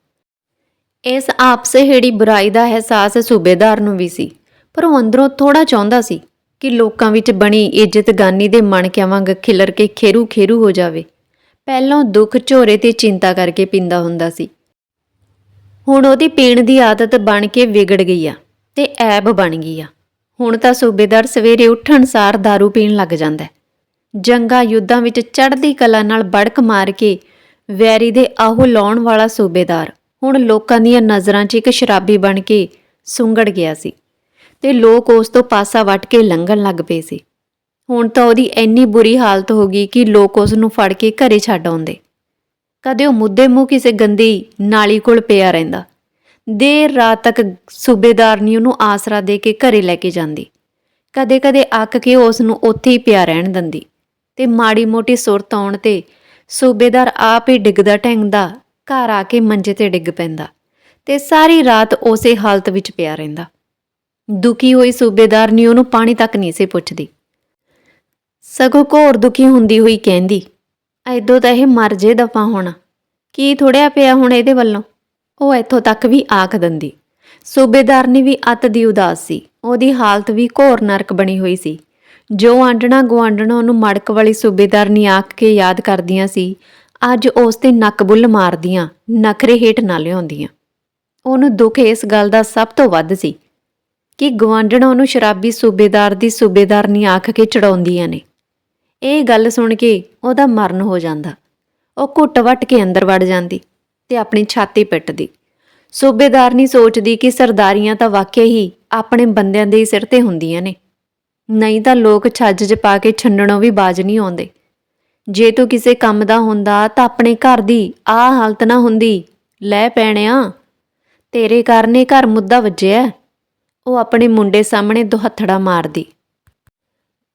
ਇਸ ਆਪਸੇ ਹੇੜੀ ਬੁਰਾਈ ਦਾ ਅਹਿਸਾਸ ਸੂਬੇਦਾਰ ਨੂੰ ਵੀ ਸੀ, ਪਰ ਉਹ ਅੰਦਰੋਂ ਥੋੜਾ ਚਾਹੁੰਦਾ ਸੀ ਕਿ ਲੋਕਾਂ ਵਿੱਚ ਬਣੀ ਇੱਜ਼ਤਗਾਨੀ ਦੇ ਮਣਕਿਆਂ ਵਾਂਗ ਖਿਲਰ ਕੇ ਖੇਰੂ ਖੇਰੂ ਹੋ ਜਾਵੇ। ਪਹਿਲਾਂ ਦੁੱਖ, ਝੋਰੇ ਤੇ ਚਿੰਤਾ ਕਰਕੇ ਪੀਂਦਾ ਹੁੰਦਾ ਸੀ। ਹੁਣ ਉਹਦੀ ਪੀਣ ਦੀ ਆਦਤ ਬਣ ਕੇ ਵਿਗੜ ਗਈ ਆ ਤੇ ਐਬ ਬਣ ਗਈ ਆ। ਹੁਣ ਤਾਂ ਸੂਬੇਦਾਰ ਸਵੇਰੇ ਉੱਠਣ ਸਾਰ दारू ਪੀਣ ਲੱਗ ਜਾਂਦਾ ਹੈ। ਜੰਗਾ ਯੁੱਧਾਂ ਵਿੱਚ ਚੜ੍ਹਦੀ ਕਲਾ ਨਾਲ ਬੜਕ ਮਾਰ ਕੇ ਵੈਰੀ ਦੇ ਆਹੋ ਲਾਉਣ ਵਾਲਾ ਸੂਬੇਦਾਰ ਹੁਣ ਲੋਕਾਂ ਦੀਆਂ ਨਜ਼ਰਾਂ 'ਚ ਇੱਕ ਸ਼ਰਾਬੀ ਬਣ ਕੇ ਸੁੰਗੜ ਗਿਆ ਸੀ ਤੇ ਲੋਕ ਉਸ ਤੋਂ ਪਾਸਾ ਵੱਟ ਕੇ ਲੰਘਣ ਲੱਗ ਪਏ ਸੀ। ਹੁਣ ਤਾਂ ਉਹਦੀ ਇੰਨੀ ਬੁਰੀ ਹਾਲਤ ਹੋ ਗਈ ਕਿ ਲੋਕ ਉਸ ਨੂੰ ਫੜ ਕੇ ਘਰੇ ਛੱਡ ਆਉਂਦੇ। ਕਦੇ ਉਹ ਮੁੱਦੇ ਮੂੰਹ ਕਿਸੇ ਗੰਦੀ ਨਾਲੀ ਕੋਲ ਪਿਆ ਰਹਿੰਦਾ। ਦੇਰ ਰਾਤ ਤੱਕ ਸੂਬੇਦਾਰਨੀ ਉਹਨੂੰ ਆਸਰਾ ਦੇ ਕੇ ਘਰੇ ਲੈ ਕੇ ਜਾਂਦੀ। ਕਦੇ-ਕਦੇ ਅੱਕ ਕੇ ਉਸ ਨੂੰ ਉੱਥੇ ਹੀ ਪਿਆ ਰਹਿਣ ਦਿੰਦੀ। ਤੇ ਮਾੜੀ ਮੋਟੀ ਸੁਰਤ ਆਉਣ ਤੇ ਸੂਬੇਦਾਰ ਆਪ ਹੀ ਡਿੱਗਦਾ ਢੈਂਗਦਾ ਘਰ ਆ ਕੇ ਮੰਜੇ ਤੇ ਡਿੱਗ ਪੈਂਦਾ ਤੇ ਸਾਰੀ ਰਾਤ ਉਸੇ ਹਾਲਤ ਵਿੱਚ ਪਿਆ ਰਹਿੰਦਾ। ਦੁਖੀ ਹੋਈ ਸੂਬੇਦਾਰਨੀ ਉਹਨੂੰ ਪਾਣੀ ਤੱਕ ਨਹੀਂ ਸੀ ਪੁੱਛਦੀ। ਸਗੋਂ ਘੋਰ ਦੁਖੀ ਹੁੰਦੀ ਹੋਈ ਕਹਿੰਦੀ ਐਦੋਂ ਤਾਂ ਇਹ ਮਰ ਜੇ ਦਫਾ ਹੋਣਾ। ਕੀ ਥੋੜਿਆ ਪਿਆ ਹੁਣ ਇਹਦੇ ਵੱਲੋਂ? ਉਹ ਇੱਥੋਂ ਤੱਕ ਵੀ ਆਖ ਦਿੰਦੀ। ਸੂਬੇਦਾਰਨੀ ਵੀ ਅੱਤ ਦੀ ਉਦਾਸ ਸੀ। ਉਹਦੀ ਹਾਲਤ ਵੀ ਘੋਰ ਨਰਕ ਬਣੀ ਹੋਈ ਸੀ। ਜੋ ਆਂਡਣਾ ਗੁਆਂਢਣਾ ਉਹਨੂੰ ਮੜਕ ਵਾਲੀ ਸੂਬੇਦਾਰਨੀ ਆਖ ਕੇ ਯਾਦ ਕਰਦੀਆਂ ਸੀ, ਅੱਜ ਉਸ ਤੇ ਨੱਕ ਬੁੱਲ ਮਾਰਦੀਆਂ, ਨਖਰੇ ਹੇਠ ਨਾ ਲਿਆਉਂਦੀਆਂ। ਉਹਨੂੰ ਦੁੱਖ ਇਸ ਗੱਲ ਦਾ ਸਭ ਤੋਂ ਵੱਧ ਸੀ ਕਿ ਗਵਾਂਢਣਾ ਉਹਨੂੰ ਸ਼ਰਾਬੀ ਸੂਬੇਦਾਰ ਦੀ ਸੂਬੇਦਾਰਨੀ ਆਖ ਕੇ ਚੜਾਉਂਦੀਆਂ ਨੇ। ਇਹ ਗੱਲ ਸੁਣ ਕੇ ਉਹਦਾ ਮਰਨ ਹੋ ਜਾਂਦਾ। ਉਹ ਘੁੱਟ ਵੱਟ ਕੇ ਅੰਦਰ ਵੜ ਜਾਂਦੀ ਤੇ ਆਪਣੀ ਛਾਤੀ ਪਿੱਟਦੀ। ਸੂਬੇਦਾਰ ਨਹੀਂ ਸੋਚਦੀ ਕਿ ਸਰਦਾਰੀਆਂ ਤਾਂ ਵਾਕਿਆ ਹੀ ਆਪਣੇ ਬੰਦਿਆਂ ਦੇ ਹੀ ਸਿਰ ਤੇ ਹੁੰਦੀਆਂ ਨੇ। ਨਹੀਂ ਤਾਂ ਲੋਕ ਛੱਜ 'ਚ ਪਾ ਕੇ ਛੰਡਣੋਂ ਵੀ ਬਾਜ ਨਹੀਂ ਆਉਂਦੇ। ਜੇ ਤੂੰ ਕਿਸੇ ਕੰਮ ਦਾ ਹੁੰਦਾ ਤਾਂ ਆਪਣੇ ਘਰ ਦੀ ਆਹ ਹਾਲਤ ਨਾ ਹੁੰਦੀ। ਲੈ ਪੈਣਿਆ, ਤੇਰੇ ਕਾਰਨ ਇਹ ਘਰ ਮੁੱਦਾ ਵੱਜਿਆ। ਉਹ ਆਪਣੇ ਮੁੰਡੇ ਸਾਹਮਣੇ ਦੁਹੱਥੜਾ ਮਾਰਦੀ।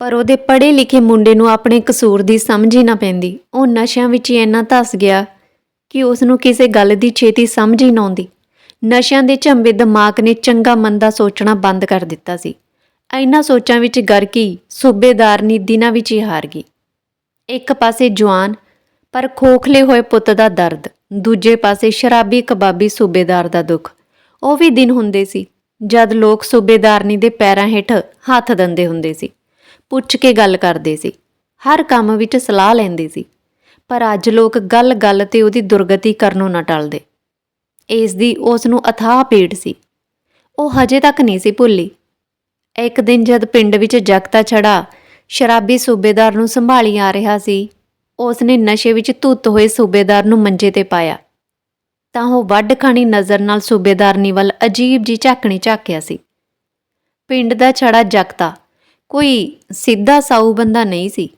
ਪਰ ਉਹਦੇ ਪੜ੍ਹੇ ਲਿਖੇ ਮੁੰਡੇ ਨੂੰ ਆਪਣੇ ਕਸੂਰ ਦੀ ਸਮਝ ਹੀ ਨਾ ਪੈਂਦੀ। ਉਹ ਨਸ਼ਿਆਂ ਵਿੱਚ ਹੀ ਇੰਨਾ ਧਸ ਗਿਆ ਕਿ ਉਸ ਨੂੰ ਕਿਸੇ ਗੱਲ ਦੀ ਛੇਤੀ ਸਮਝ ਹੀ ਨਾ ਆਉਂਦੀ। ਨਸ਼ਿਆਂ ਦੇ ਝੰਬੇ ਦਿਮਾਗ ਨੇ ਚੰਗਾ ਮੰਦਾ ਸੋਚਣਾ ਬੰਦ ਕਰ ਦਿੱਤਾ ਸੀ। ਇਹਨਾਂ ਸੋਚਾਂ ਵਿੱਚ ਗਰਕੀ ਸੂਬੇਦਾਰਨੀ ਦਿਨਾਂ ਵਿੱਚ ਹੀ ਹਾਰ ਗਈ। ਇੱਕ ਪਾਸੇ ਜਵਾਨ, ਪਰ ਖੋਖਲੇ ਹੋਏ ਪੁੱਤ ਦਾ ਦਰਦ, ਦੂਜੇ ਪਾਸੇ ਸ਼ਰਾਬੀ ਕਬਾਬੀ ਸੂਬੇਦਾਰ ਦਾ ਦੁੱਖ। ਉਹ ਵੀ ਦਿਨ ਹੁੰਦੇ ਸੀ, ਜਦ ਲੋਕ ਸੂਬੇਦਾਰਨੀ ਦੇ ਪੈਰਾਂ ਹੇਠ ਹੱਥ ਦਿੰਦੇ ਹੁੰਦੇ ਸੀ। ਪੁੱਛ ਕੇ ਗੱਲ ਕਰਦੇ ਸੀ। ਹਰ ਕੰਮ ਵਿੱਚ ਸਲਾਹ ਲੈਂਦੇ ਸੀ। ਪਰ ਅੱਜ ਲੋਕ ਗੱਲ-ਗੱਲ ਤੇ ਉਹਦੀ ਦੁਰਗਤੀ ਕਰਨੋਂ ਨਾ ਟਲਦੇ। ਇਸ ਦੀ ਉਸ ਨੂੰ ਅਥਾਹ ਪੀੜ ਸੀ। ਉਹ ਹਜੇ ਤੱਕ ਨਹੀਂ ਸੀ ਭੁੱਲੀ। ਇੱਕ ਦਿਨ ਜਦ ਪਿੰਡ ਵਿੱਚ ਜਗਤਾ ਛੜਾ, ਸ਼ਰਾਬੀ ਸੂਬੇਦਾਰ ਨੂੰ ਸੰਭਾਲੀ ਆ ਰਿਹਾ ਸੀ ਉਸ ਨੇ ਨਸ਼ੇ ਵਿੱਚ ਧੁੱਤ ਹੋਏ ਸੂਬੇਦਾਰ ਨੂੰ ਮੰਜੇ ਤੇ ਪਾਇਆ। ਤਾਂ ਉਹ ਵੱਢ ਖਾਣੀ ਨਜ਼ਰ ਨਾਲ ਸੂਬੇਦਾਰਨੀ ਵੱਲ ਅਜੀਬ ਜੀ ਝਾਕਣੀ ਝਾਕਿਆ ਸੀ। ਪਿੰਡ ਦਾ ਛੜਾ ਜਗਤਾ ਕੋਈ ਸਿੱਧਾ ਸਾਊ ਬੰਦਾ ਨਹੀਂ ਸੀ।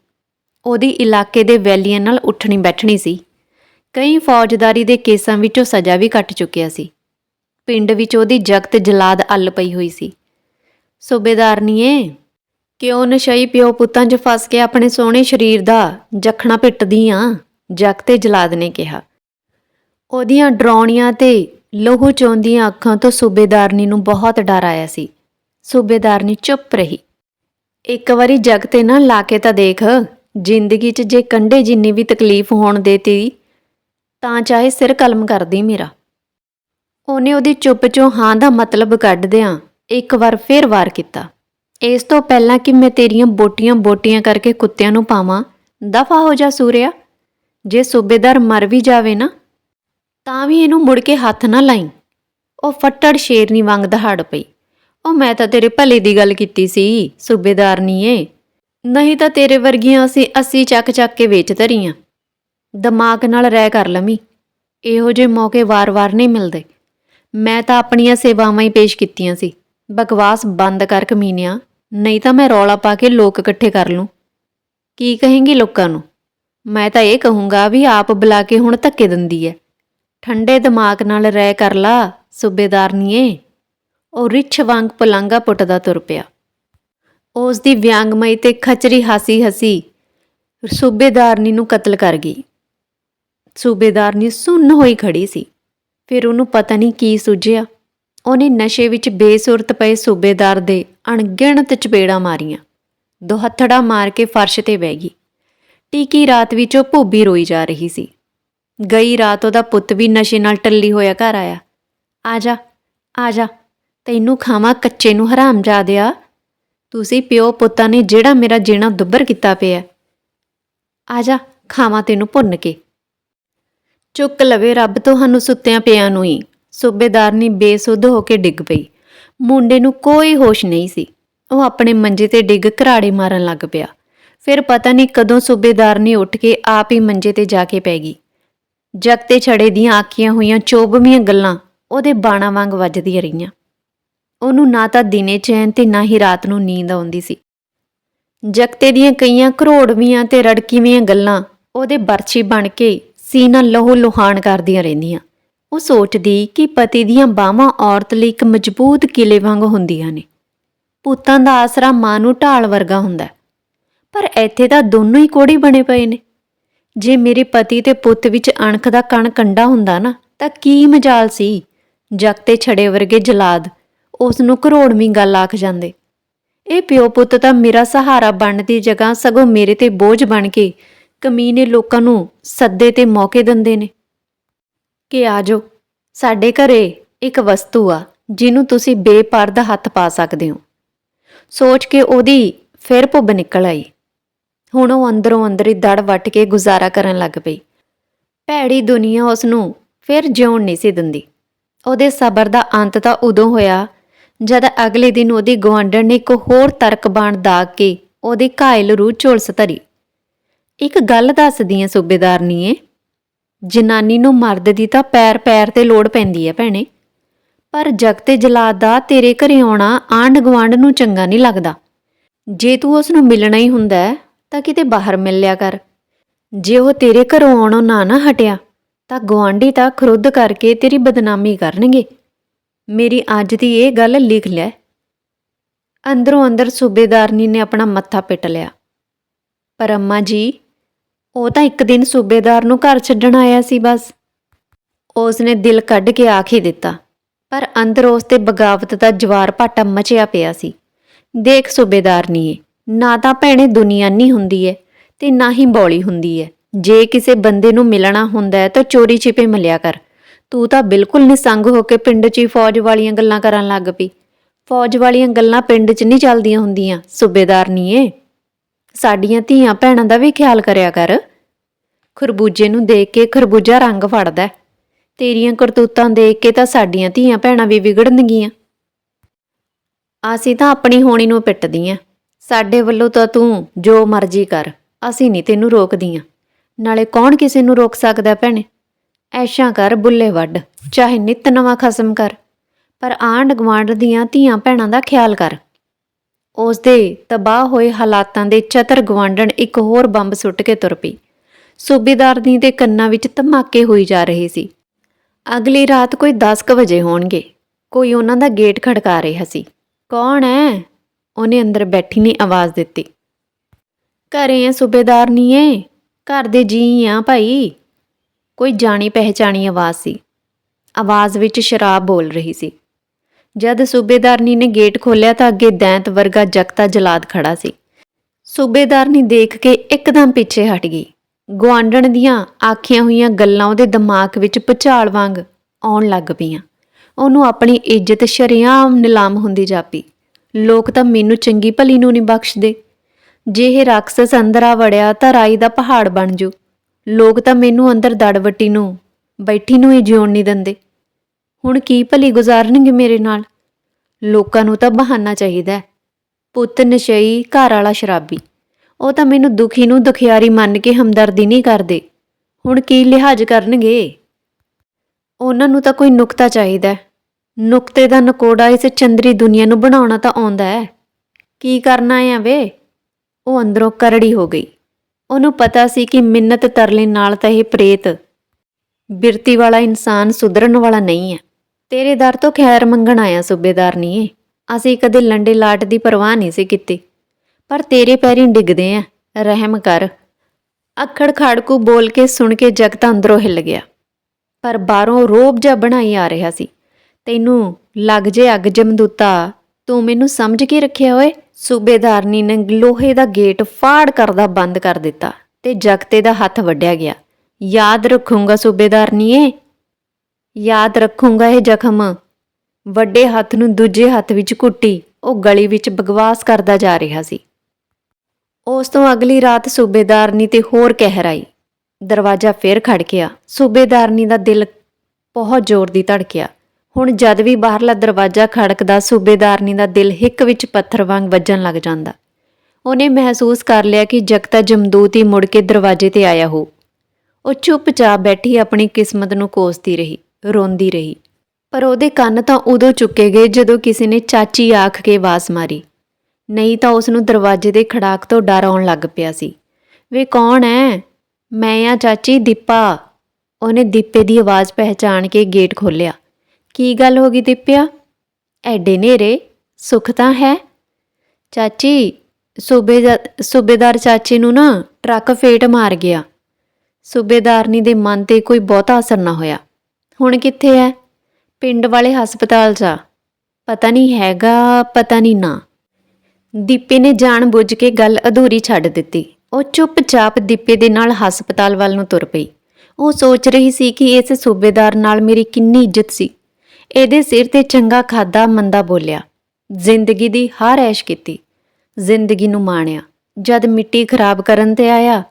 ਉਹਦੀ ਇਲਾਕੇ ਦੇ ਵੈਲੀਆਂ ਨਾਲ ਉੱਠਣੀ ਬੈਠਣੀ ਸੀ। ਕਈ ਫੌਜਦਾਰੀ ਦੇ ਕੇਸਾਂ ਵਿੱਚੋਂ ਸਜ਼ਾ ਵੀ ਕੱਟ ਚੁੱਕਿਆ ਸੀ। ਪਿੰਡ ਵਿੱਚ ਉਹਦੀ ਜਗਤ ਜਲਾਦ ਅੱਲ ਪਈ ਹੋਈ ਸੀ। ਸੂਬੇਦਾਰਨੀਏ ਕਿਉਂ ਨਸ਼ਈ ਪਿਓ ਪੁੱਤਾਂ 'ਚ ਫਸ ਕੇ ਆਪਣੇ ਸੋਹਣੇ ਸਰੀਰ ਦਾ ਜਖਣਾ ਪਿੱਟਦੀ ਆ? ਜਗਤੇ ਜਲਾਦ ਨੇ ਕਿਹਾ। ਉਹਦੀਆਂ ਡਰਾਉਣੀਆਂ ਤੇ ਲਹੂ ਚੋਂਦੀਆਂ ਅੱਖਾਂ ਤੋਂ ਸੂਬੇਦਾਰਨੀ ਨੂੰ ਬਹੁਤ ਡਰ ਆਇਆ ਸੀ। ਸੂਬੇਦਾਰਨੀ ਚੁੱਪ ਰਹੀ। ਇੱਕ ਵਾਰੀ ਜਗ ਤੇ ਨਾ ਲਾ ਕੇ ਤਾਂ ਦੇਖ, ਜ਼ਿੰਦਗੀ 'ਚ ਜੇ ਕੰਡੇ ਜਿੰਨੀ ਵੀ ਤਕਲੀਫ ਹੋਣ ਦੇਤੀ, ਤਾਂ ਚਾਹੇ ਸਿਰ ਕਲਮ ਕਰਦੀ ਮੇਰਾ। ਉਹਨੇ ਉਹਦੀ ਚੁੱਪ ਚੋਂ ਹਾਂ ਦਾ ਮਤਲਬ ਕੱਢਦਿਆਂ ਇੱਕ ਵਾਰ ਫੇਰ ਵਾਰ ਕੀਤਾ। ਇਸ ਤੋਂ ਪਹਿਲਾਂ ਕਿ ਮੈਂ ਤੇਰੀਆਂ ਬੋਟੀਆਂ ਬੋਟੀਆਂ ਕਰਕੇ ਕੁੱਤਿਆਂ ਨੂੰ ਪਾਵਾਂ, ਦਫਾ ਹੋ ਜਾ ਸੂਰਿਆ। ਜੇ ਸੂਬੇਦਾਰ ਮਰ ਵੀ ਜਾਵੇ ਨਾ, ਤਾਂ ਵੀ ਇਹਨੂੰ ਮੁੜ ਕੇ ਹੱਥ ਨਾ ਲਾਈ। ਉਹ ਫੱਟੜ ਸ਼ੇਰਨੀ ਵਾਂਗ ਦਹਾੜ ਪਈ। ਉਹ ਮੈਂ ਤਾਂ ਤੇਰੇ ਭਲੇ ਦੀ ਗੱਲ ਕੀਤੀ ਸੀ ਸੂਬੇਦਾਰਨੀਏ ਨਹੀਂ ਤਾਂ ਤੇਰੇ ਵਰਗੀਆਂ ਅਸੀਂ ਅਸੀਂ ਚੱਕ ਚੱਕ ਕੇ ਵੇਚ ਧਰੀਆਂ। ਦਿਮਾਗ ਨਾਲ ਰਹਿ ਕਰ ਲਵੀਂ। ਇਹੋ ਜਿਹੇ ਮੌਕੇ ਵਾਰ-ਵਾਰ ਨਹੀਂ ਮਿਲਦੇ। ਮੈਂ ਤਾਂ ਆਪਣੀਆਂ ਸੇਵਾਵਾਂ ਹੀ ਪੇਸ਼ ਕੀਤੀਆਂ ਸੀ। ਬਕਵਾਸ ਬੰਦ ਕਰ ਕਮੀਨਿਆ, ਨਹੀਂ ਤਾਂ ਮੈਂ ਰੌਲਾ ਪਾ ਕੇ ਲੋਕ ਇਕੱਠੇ ਕਰ ਲੂੰ। ਕੀ ਕਹੇਂਗੀ ਲੋਕਾਂ ਨੂੰ? ਮੈਂ ਤਾਂ ਇਹ ਕਹੂੰਗਾ ਵੀ ਆਪ ਬੁਲਾ ਕੇ ਹੁਣ ਧੱਕੇ ਦਿੰਦੀ ਐ ਠੰਡੇ ਦਿਮਾਗ ਨਾਲ ਰਹਿ ਕਰ ਲਾ ਸੂਬੇਦਾਰਨੀਏ ਉਹ ਰਿੱਛ ਵਾਂਗ ਪਲੰਗਾ ਪੁੱਟਦਾ ਤੁਰ ਪਿਆ। ਉਸ ਦੀ ਵਿਅੰਗਮਈ ਤੇ ਖਚਰੀ ਹਾਸੀ ਹਸੀ ਸੂਬੇਦਾਰਨੀ ਨੂੰ ਕਤਲ ਕਰ ਗਈ। ਸੂਬੇਦਾਰਨੀ ਸੁੰਨ ਹੋਈ ਖੜੀ ਸੀ। ਫਿਰ ਉਹਨੂੰ ਪਤਾ ਨਹੀਂ ਕੀ ਸੁਝਿਆ। ਉਹਨੇ ਨਸ਼ੇ ਵਿੱਚ ਬੇਸੁਰਤ ਪਏ ਸੂਬੇਦਾਰ ਦੇ ਅਣਗਿਣਤ ਚਪੇੜਾਂ ਮਾਰੀਆਂ। ਦੋਹੱਥੜਾ ਮਾਰ ਕੇ ਫਰਸ਼ ਤੇ ਬਹਿ ਗਈ। ਟੀਕੀ ਰਾਤ ਵਿੱਚ ਉਹ ਭੂਬੀ ਰੋਈ ਜਾ ਰਹੀ ਸੀ। ਗਈ ਰਾਤ ਉਹਦਾ ਪੁੱਤ ਵੀ ਨਸ਼ੇ ਨਾਲ ਟੱਲੀ ਹੋਇਆ ਘਰ ਆਇਆ। ਆ ਜਾ ਆ ਜਾ ਤੈਨੂੰ ਖਾਵਾਂ ਕੱਚੇ ਨੂੰ ਹਰਾਮ ਜਾਦਿਆ। ਤੁਸੀਂ ਪਿਓ ਪੁੱਤਾਂ ਨੇ ਜਿਹੜਾ ਮੇਰਾ ਜੀਣਾ ਦੁੱਬਰ ਕੀਤਾ ਪਿਆ। ਆ ਜਾ, ਖਾਵਾਂ ਤੈਨੂੰ ਭੁੰਨ ਕੇ। ਚੁੱਕ ਲਵੇ ਰੱਬ ਤੁਹਾਨੂੰ ਸੁੱਤਿਆਂ ਪਿਆਂ ਨੂੰ ਹੀ। ਸੂਬੇਦਾਰਨੀ ਬੇਸੁੱਧ ਹੋ ਕੇ ਡਿੱਗ ਪਈ। ਮੁੰਡੇ ਨੂੰ ਕੋਈ ਹੋਸ਼ ਨਹੀਂ ਸੀ। ਉਹ ਆਪਣੇ ਮੰਜੇ ਤੇ ਡਿੱਗ ਘਰਾੜੇ ਮਾਰਨ ਲੱਗ ਪਿਆ। ਫਿਰ ਪਤਾ ਨਹੀਂ ਕਦੋਂ ਸੂਬੇਦਾਰਨੀ ਉੱਠ ਕੇ ਆਪ ਹੀ ਮੰਜੇ ਤੇ ਜਾ ਕੇ ਪੈ ਗਈ। ਜਗ 'ਤੇ ਛੜੇ ਦੀਆਂ ਆਖੀਆਂ ਹੋਈਆਂ ਚੋਬਵੀਆਂ ਗੱਲਾਂ ਉਹਦੇ ਬਾਣਾ ਵਾਂਗ ਵੱਜਦੀਆਂ ਰਹੀਆਂ। ਉਹਨੂੰ ਨਾ ਤਾਂ ਦਿਨੇ ਚੈਨ ਤੇ ਨਾ ਹੀ ਰਾਤ ਨੂੰ ਨੀਂਦ ਆਉਂਦੀ ਸੀ। ਜਗਤੇ ਦੀਆਂ ਕਈਆਂ ਘਰੋੜਵੀਆਂ ਤੇ ਰੜਕੀਵੀਆਂ ਗੱਲਾਂ ਉਹਦੇ ਬਰਛੀ ਬਣ ਕੇ ਸੀਨਾ ਲਹੂ ਲੁਹਾਨ ਕਰਦੀਆਂ ਰਹਿੰਦੀਆਂ। ਉਹ ਸੋਚਦੀ ਕਿ ਪਤੀ ਦੀਆਂ ਬਾਹਾਂ ਔਰਤ ਲਈ ਇੱਕ ਮਜ਼ਬੂਤ ਕਿਲੇ ਵਾਂਗ ਹੁੰਦੀਆਂ ਨੇ। ਪੁੱਤਾਂ ਦਾ ਆਸਰਾ ਮਾਂ ਨੂੰ ਢਾਲ ਵਰਗਾ ਹੁੰਦਾ ਪਰ ਇੱਥੇ ਤਾਂ ਦੋਨੋਂ ਹੀ ਕੋੜੀ ਬਣੇ ਪਏ ਨੇ। ਜੇ ਮੇਰੇ ਪਤੀ ਤੇ ਪੁੱਤ ਵਿੱਚ ਅਣਖ ਦਾ ਕਣ ਕੰਡਾ ਹੁੰਦਾ ਨਾ, ਤਾਂ ਕੀ ਮਜਾਲ ਸੀ। ਜਗਤੇ ਛੜੇ ਵਰਗੇ ਜਲਾਦ ਉਸ ਨੂੰ ਕਰੋੜਵੀਂ ਗੱਲ ਆਖ ਜਾਂਦੇ। ਇਹ ਪਿਓ ਪੁੱਤ ਤਾਂ ਮੇਰਾ ਸਹਾਰਾ ਬਣਨ ਦੀ ਜਗ੍ਹਾ ਸਗੋਂ ਮੇਰੇ ਤੇ ਬੋਝ ਬਣ ਕੇ ਕਮੀਨੇ ਲੋਕਾਂ ਨੂੰ ਸੱਦੇ ਤੇ ਮੌਕੇ ਦਿੰਦੇ ਨੇ। ਕਿ ਆਜੋ, ਸਾਡੇ ਘਰੇ ਇੱਕ ਵਸਤੂ ਆ, ਜਿਹਨੂੰ ਤੁਸੀਂ ਬੇਪਰਦ ਹੱਥ ਪਾ ਸਕਦੇ ਹੋ। ਸੋਚ ਕੇ ਉਹਦੀ ਫਿਰ ਭੁੱਬ ਨਿਕਲ ਆਈ। ਹੁਣ ਉਹ ਅੰਦਰੋਂ ਅੰਦਰ ਹੀ ਦੜ ਵੱਟ ਕੇ ਗੁਜ਼ਾਰਾ ਕਰਨ ਲੱਗ ਪਈ। ਭੈੜੀ ਦੁਨੀਆ ਉਸ ਨੂੰ ਫਿਰ ਜਿਉਣ ਨਹੀਂ ਸੀ ਦਿੰਦੀ। ਉਹਦੇ ਸਬਰ ਦਾ ਅੰਤ ਤਾਂ ਉਦੋਂ ਹੋਇਆ ਜਦ ਅਗਲੇ ਦਿਨ ਉਹਦੀ ਗੁਆਂਢਣ ਨੇ ਇੱਕ ਹੋਰ ਤਰਕਬਾਣ ਦਾਗ ਕੇ ਉਹਦੀ ਘਾਇਲ ਰੂਹ ਝੁਲਸ ਧਰੀ ਇੱਕ ਗੱਲ ਦੱਸਦੀ ਐ ਸੂਬੇਦਾਰਨੀਏ ਜਨਾਨੀ ਨੂੰ ਮਰਦ ਦੀ ਤਾਂ ਪੈਰ ਪੈਰ ਤੇ ਲੋੜ ਪੈਂਦੀ ਐ ਭੈਣੇ। ਪਰ ਜਗਤੇ ਜਲਾਦ ਦਾ ਤੇਰੇ ਘਰੇ ਆਉਣਾ ਆਂਢ ਗੁਆਂਢ ਨੂੰ ਚੰਗਾ ਨਹੀਂ ਲੱਗਦਾ। ਜੇ ਤੂੰ ਉਸ ਨੂੰ ਮਿਲਣਾ ਹੀ ਹੁੰਦਾ ਤਾਂ ਕਿਤੇ ਬਾਹਰ ਮਿਲ ਲਿਆ ਕਰ। ਜੇ ਉਹ ਤੇਰੇ ਘਰੋਂ ਆਉਣੋਂ ਨਾ ਨਾ ਹਟਿਆ, ਤਾਂ ਗੁਆਂਢੀ ਤਾਂ ਖਰੁੱਧ ਕਰਕੇ ਤੇਰੀ ਬਦਨਾਮੀ ਕਰਨਗੇ। ਮੇਰੀ ਅੱਜ ਦੀ ਇਹ ਗੱਲ ਲਿਖ ਲੈ। ਅੰਦਰੋਂ ਅੰਦਰ ਸੂਬੇਦਾਰਨੀ ਨੇ ਆਪਣਾ ਮੱਥਾ ਪਿੱਟ ਲਿਆ। ਪਰ ਅੰਮਾ ਜੀ, ਉਹ ਤਾਂ ਇੱਕ ਦਿਨ ਸੂਬੇਦਾਰ ਨੂੰ ਘਰ ਛੱਡਣ ਆਇਆ ਸੀ ਬਸ। ਉਸ ਨੇ ਦਿਲ ਕੱਢ ਕੇ ਆਖ ਹੀ ਦਿੱਤਾ। ਪਰ ਅੰਦਰ ਉਸ ਤੇ ਬਗਾਵਤ ਦਾ ਜਵਾਰ ਭਾਟਾ ਮਚਿਆ ਪਿਆ ਸੀ। ਦੇਖ ਸੂਬੇਦਾਰਨੀਏ ਨਾ ਤਾਂ ਭੈਣੇ ਦੁਨੀਆ ਨਹੀਂ ਹੁੰਦੀ ਹੈ ਤੇ ਨਾ ਹੀ ਬੌਲੀ ਹੁੰਦੀ ਹੈ ਜੇ ਕਿਸੇ ਬੰਦੇ ਨੂੰ ਮਿਲਣਾ ਹੁੰਦਾ ਹੈ ਤਾਂ ਚੋਰੀ ਛਿਪੇ ਮਿਲਿਆ ਕਰ। ਤੂੰ ਤਾਂ ਬਿਲਕੁਲ ਨਿਸੰਗ ਹੋ ਕੇ ਪਿੰਡ 'ਚ ਹੀ ਫੌਜ ਵਾਲੀਆਂ ਗੱਲਾਂ ਕਰਨ ਲੱਗ ਪਈ। ਫੌਜ ਵਾਲੀਆਂ ਗੱਲਾਂ ਪਿੰਡ 'ਚ ਨਹੀਂ ਚੱਲਦੀਆਂ ਹੁੰਦੀਆਂ, ਸੂਬੇਦਾਰ ਸੂਬੇਦਾਰਨੀਏ ਸਾਡੀਆਂ ਧੀਆਂ ਭੈਣਾਂ ਦਾ ਵੀ ਖਿਆਲ ਕਰਿਆ ਕਰ। ਖਰਬੂਜੇ ਨੂੰ ਦੇਖ ਕੇ ਖਰਬੂਜਾ ਰੰਗ ਫੜਦਾ ਤੇਰੀਆਂ ਕਰਤੂਤਾਂ ਦੇਖ ਕੇ ਤਾਂ ਸਾਡੀਆਂ ਧੀਆਂ ਭੈਣਾਂ ਵੀ ਵਿਗੜਨਗੀਆਂ। ਅਸੀਂ ਤਾਂ ਆਪਣੀ ਹੋਣੀ ਨੂੰ ਪਿੱਟਦੀਆਂ। ਸਾਡੇ ਵੱਲੋਂ ਤਾਂ ਤੂੰ ਜੋ ਮਰਜ਼ੀ ਕਰ, ਅਸੀਂ ਨਹੀਂ ਤੈਨੂੰ ਰੋਕਦੀਆਂ। ਨਾਲੇ ਕੌਣ ਕਿਸੇ ਨੂੰ ਰੋਕ ਸਕਦਾ ਭੈਣੇ? ਐਸ਼ਾਂ ਕਰ, ਬੁੱਲੇ ਵੱਡ ਚਾਹੇ ਨਿਤ ਨਵਾਂ ਖਸਮ ਕਰ, ਪਰ ਆਂਢ ਗੁਆਂਢ ਦੀਆਂ ਧੀਆਂ ਭੈਣਾਂ ਦਾ ਖਿਆਲ ਕਰ। ਉਸ ਦੇ ਤਬਾਹ ਹੋਏ ਹਾਲਾਤਾਂ ਦੇ ਚਤਰ ਗਵਾਂਡਣ ਇੱਕ ਹੋਰ ਬੰਬ ਸੁੱਟ ਕੇ ਤੁਰ ਪਈ। ਸੂਬੇਦਾਰ ਦੀ ਦੇ ਕੰਨਾਂ ਵਿੱਚ ਧਮਾਕੇ ਹੋਈ ਜਾ ਰਹੇ ਸੀ। ਅਗਲੀ ਰਾਤ ਕੋਈ 10 ਕੁ ਵਜੇ ਹੋਣਗੇ। ਕੋਈ ਉਹਨਾਂ ਦਾ ਗੇਟ ਖੜਕਾ ਰਿਹਾ ਸੀ। ਕੌਣ ਹੈ ਉਹਨੇ ਅੰਦਰ ਬੈਠੀ ਨੇ ਆਵਾਜ਼ ਦਿੱਤੀ। ਘਰੇ ਆ ਸੂਬੇਦਾਰ ਨਹੀਂ ਏ ਘਰ ਦੇ ਜੀ ਆ ਭਾਈ। ਕੋਈ ਜਾਣੀ ਪਹਿਚਾਣੀ ਆਵਾਜ਼ ਸੀ। ਆਵਾਜ਼ ਵਿੱਚ ਸ਼ਰਾਬ ਬੋਲ ਰਹੀ ਸੀ। ਜਦ ਸੂਬੇਦਾਰਨੀ ਨੇ ਗੇਟ ਖੋਲ੍ਹਿਆ ਤਾਂ ਅੱਗੇ ਦੈਂਤ ਵਰਗਾ ਜਗਤਾ ਜਲਾਦ ਖੜਾ ਸੀ। ਸੂਬੇਦਾਰਨੀ ਦੇਖ ਕੇ ਇੱਕਦਮ ਪਿੱਛੇ ਹਟ ਗਈ। ਗੁਆਂਢਣ ਦੀਆਂ ਆਖੀਆਂ ਹੋਈਆਂ ਗੱਲਾਂ ਉਹਦੇ ਦਿਮਾਗ ਵਿੱਚ ਭੁਚਾਲ ਵਾਂਗ ਆਉਣ ਲੱਗ ਪਈਆਂ। ਉਹਨੂੰ ਆਪਣੀ ਇੱਜ਼ਤ ਸ਼ਰੇਆਮ ਨਿਲਾਮ ਹੁੰਦੀ ਜਾਪੀ। ਲੋਕ ਤਾਂ ਮੈਨੂੰ ਚੰਗੀ ਭਲੀ ਨੂੰ ਨਹੀਂ ਬਖਸ਼ਦੇ। ਜੇ ਇਹ ਰਾਖਸ ਅੰਦਰ ਆ ਵੜਿਆ ਤਾਂ ਰਾਈ ਦਾ ਪਹਾੜ ਬਣ ਜੂ। ਲੋਕ ਤਾਂ ਮੈਨੂੰ ਅੰਦਰ ਦੜਵੱਟੀ ਨੂੰ, ਬੈਠੀ ਨੂੰ ਹੀ ਜਿਉਣ ਨਹੀਂ ਦਿੰਦੇ। ਹੁਣ ਕੀ ਭਲੀ ਗੁਜ਼ਾਰਨਗੇ ਮੇਰੇ ਨਾਲ? ਲੋਕਾਂ ਨੂੰ ਤਾਂ ਬਹਾਨਾ ਚਾਹੀਦਾ ਹੈ। ਪੁੱਤ ਨਸ਼ਈ, ਘਰ ਵਾਲਾ ਸ਼ਰਾਬੀ। ਉਹ ਤਾਂ ਮੈਨੂੰ ਦੁਖੀ ਨੂੰ ਦੁਖਿਆਰੀ ਮੰਨ ਕੇ ਹਮਦਰਦੀ ਨਹੀਂ ਕਰਦੇ। ਹੁਣ ਕੀ ਲਿਹਾਜ਼ ਕਰਨਗੇ? ਉਹਨਾਂ ਨੂੰ ਤਾਂ ਕੋਈ ਨੁਕਤਾ ਚਾਹੀਦਾ ਹੈ। ਨੁਕਤੇ ਦਾ ਨਕੋੜਾ ਇਸ ਚੰਦਰੀ ਦੁਨੀਆ ਨੂੰ ਬਣਾਉਣਾ ਤਾਂ ਆਉਂਦਾ ਹੈ। ਕੀ ਕਰਨਾ ਹੈ ਵੇ ਉਹ ਅੰਦਰੋਂ ਕਰੜੀ ਹੋ ਗਈ। ਉਹਨੂੰ ਪਤਾ ਸੀ ਕਿ ਮਿੰਨਤ ਤਰਲੇ ਨਾਲ ਤਾਂ ਇਹ ਪ੍ਰੇਤ ਬਿਰਤੀ ਵਾਲਾ ਇਨਸਾਨ ਸੁਧਰਨ ਵਾਲਾ ਨਹੀਂ ਹੈ। ਤੇਰੇ ਦਰ ਤੋਂ ਖੈਰ ਮੰਗਣ ਆਇਆ, ਸੂਬੇਦਾਰ ਨਹੀਂ ਅਸੀਂ ਕਦੇ ਲੰਡੇ ਲਾਟ ਦੀ ਪਰਵਾਹ ਨਹੀਂ ਸੀ ਕੀਤੀ। ਪਰ ਤੇਰੇ ਪੈਰੀਂ ਡਿੱਗਦੇ ਆ। ਰਹਿਮ ਕਰ। ਅੱਖੜ ਖੜਕੂ ਬੋਲ ਕੇ ਸੁਣ ਕੇ ਜਗਤ ਅੰਦਰੋਂ ਹਿੱਲ ਗਿਆ। ਪਰ ਬਾਹਰੋਂ ਰੋਬ ਜਿਹਾ ਬਣਾਈ ਆ ਰਿਹਾ ਸੀ। ਤੈਨੂੰ ਲੱਗ ਜੇ ਅੱਗ ਜਮਦੂਤਾ ਤੂੰ ਮੈਨੂੰ ਸਮਝ ਕੇ ਰੱਖਿਆ ਓਏ? ਸੂਬੇਦਾਰਨੀ ਨੇ ਲੋਹੇ ਦਾ ਗੇਟ ਫਾੜ ਕਰਦਾ ਬੰਦ ਕਰ ਦਿੱਤਾ ਤੇ ਜਗਤੇ ਦਾ ਹੱਥ ਵੱਢਿਆ ਗਿਆ। ਯਾਦ ਰੱਖੂੰਗਾ ਸੂਬੇਦਾਰਨੀਏ ਯਾਦ ਰੱਖੂੰਗਾ ਇਹ ਜ਼ਖਮ ਵੱਡੇ ਹੱਥ ਨੂੰ ਦੂਜੇ ਹੱਥ ਵਿੱਚ ਕੁੱਟੀ ਉਹ ਗਲੀ ਵਿੱਚ ਬਗਵਾਸ ਕਰਦਾ ਜਾ ਰਿਹਾ ਸੀ। ਉਸ ਤੋਂ ਅਗਲੀ ਰਾਤ ਸੂਬੇਦਾਰਨੀ ਤੇ ਹੋਰ ਕਹਿਰ ਆਈ। ਦਰਵਾਜ਼ਾ ਫੇਰ ਖੜਕਿਆ ਸੂਬੇਦਾਰਨੀ ਦਾ ਦਿਲ ਬਹੁਤ ਜ਼ੋਰ ਦੀ ਧੜਕਿਆ। ਹੁਣ ਜਦ ਵੀ ਬਾਹਰਲਾ ਦਰਵਾਜ਼ਾ ਖੜਕਦਾ, ਸੂਬੇਦਾਰਨੀ ਦਾ ਦਿਲ ਹਿੱਕ ਵਿੱਚ ਪੱਥਰ ਵਾਂਗ ਵੱਜਣ ਲੱਗ ਜਾਂਦਾ। ਉਹਨੇ ਮਹਿਸੂਸ ਕਰ ਲਿਆ ਕਿ ਜਗਤਾ ਜਮਦੂਤ ਹੀ ਮੁੜ ਕੇ ਦਰਵਾਜ਼ੇ ਤੇ ਆਇਆ ਹੋ। ਉਹ ਚੁੱਪਚਾਪ ਬੈਠੀ ਆਪਣੀ ਕਿਸਮਤ ਨੂੰ ਕੋਸਦੀ ਰਹੀ, ਰੋਂਦੀ ਰਹੀ। ਪਰ ਉਹਦੇ ਕੰਨ ਤਾਂ ਉਦੋਂ ਚੁੱਕੇ ਗਏ ਜਦੋਂ ਕਿਸੇ ਨੇ ਚਾਚੀ ਆਖ ਕੇ ਆਵਾਜ਼ ਮਾਰੀ। ਨਹੀਂ ਤਾਂ ਉਸ ਨੂੰ ਦਰਵਾਜ਼ੇ ਦੇ ਖੜਾਕ ਤੋਂ ਡਰ ਆਉਣ ਲੱਗ ਪਿਆ ਸੀ। ਵੇ ਕੌਣ ਹੈ ਮੈਂ ਆ ਚਾਚੀ, ਦੀਪਾ। ਉਹਨੇ ਦੀਪੇ ਦੀ ਆਵਾਜ਼ ਪਹਿਚਾਣ ਕੇ ਗੇਟ ਖੋਲ੍ਹਿਆ। ਕੀ ਗੱਲ ਹੋ ਗਈ ਦੀਪਿਆ? ਐਡੇ ਨੇਰੇ, ਸੁੱਖ ਤਾਂ ਹੈ? ਚਾਚੀ ਸੂਬੇਦਾਰ ਸੂਬੇਦਾਰ ਚਾਚੇ ਨੂੰ ਨਾ ਟਰੱਕ ਫੇਟ ਮਾਰ ਗਿਆ। ਸੂਬੇਦਾਰਨੀ ਦੇ ਮਨ ਤੇ ਕੋਈ ਬਹੁਤਾ ਅਸਰ ਨਾ ਹੋਇਆ। ਹੁਣ ਕਿੱਥੇ ਹੈ ਪਿੰਡ ਵਾਲੇ ਹਸਪਤਾਲ 'ਚ ਪਤਾ ਨਹੀਂ ਹੈਗਾ, ਪਤਾ ਨਹੀਂ ਨਾ। ਦੀਪੇ ਨੇ ਜਾਣ ਬੁੱਝ ਕੇ ਗੱਲ ਅਧੂਰੀ ਛੱਡ ਦਿੱਤੀ। ਉਹ ਚੁੱਪਚਾਪ ਦੀਪੇ ਦੇ ਨਾਲ ਹਸਪਤਾਲ ਵੱਲ ਨੂੰ ਤੁਰ ਪਈ। ਉਹ ਸੋਚ ਰਹੀ ਸੀ ਕਿ ਇਸ ਸੂਬੇਦਾਰ ਨਾਲ ਮੇਰੀ ਕਿੰਨੀ ਇੱਜ਼ਤ ਸੀ। ਇਹਦੇ ਸਿਰ ਤੇ ਚੰਗਾ ਖਾਦਾ ਮੰਦਾ ਬੋਲਿਆ। ਜ਼ਿੰਦਗੀ ਦੀ ਹਰ ਐਸ਼ ਕੀਤੀ। ਜ਼ਿੰਦਗੀ ਨੂੰ ਮਾਣਿਆ। ਜਦ ਮਿੱਟੀ ਖਰਾਬ ਕਰਨ ਤੇ ਆਇਆ,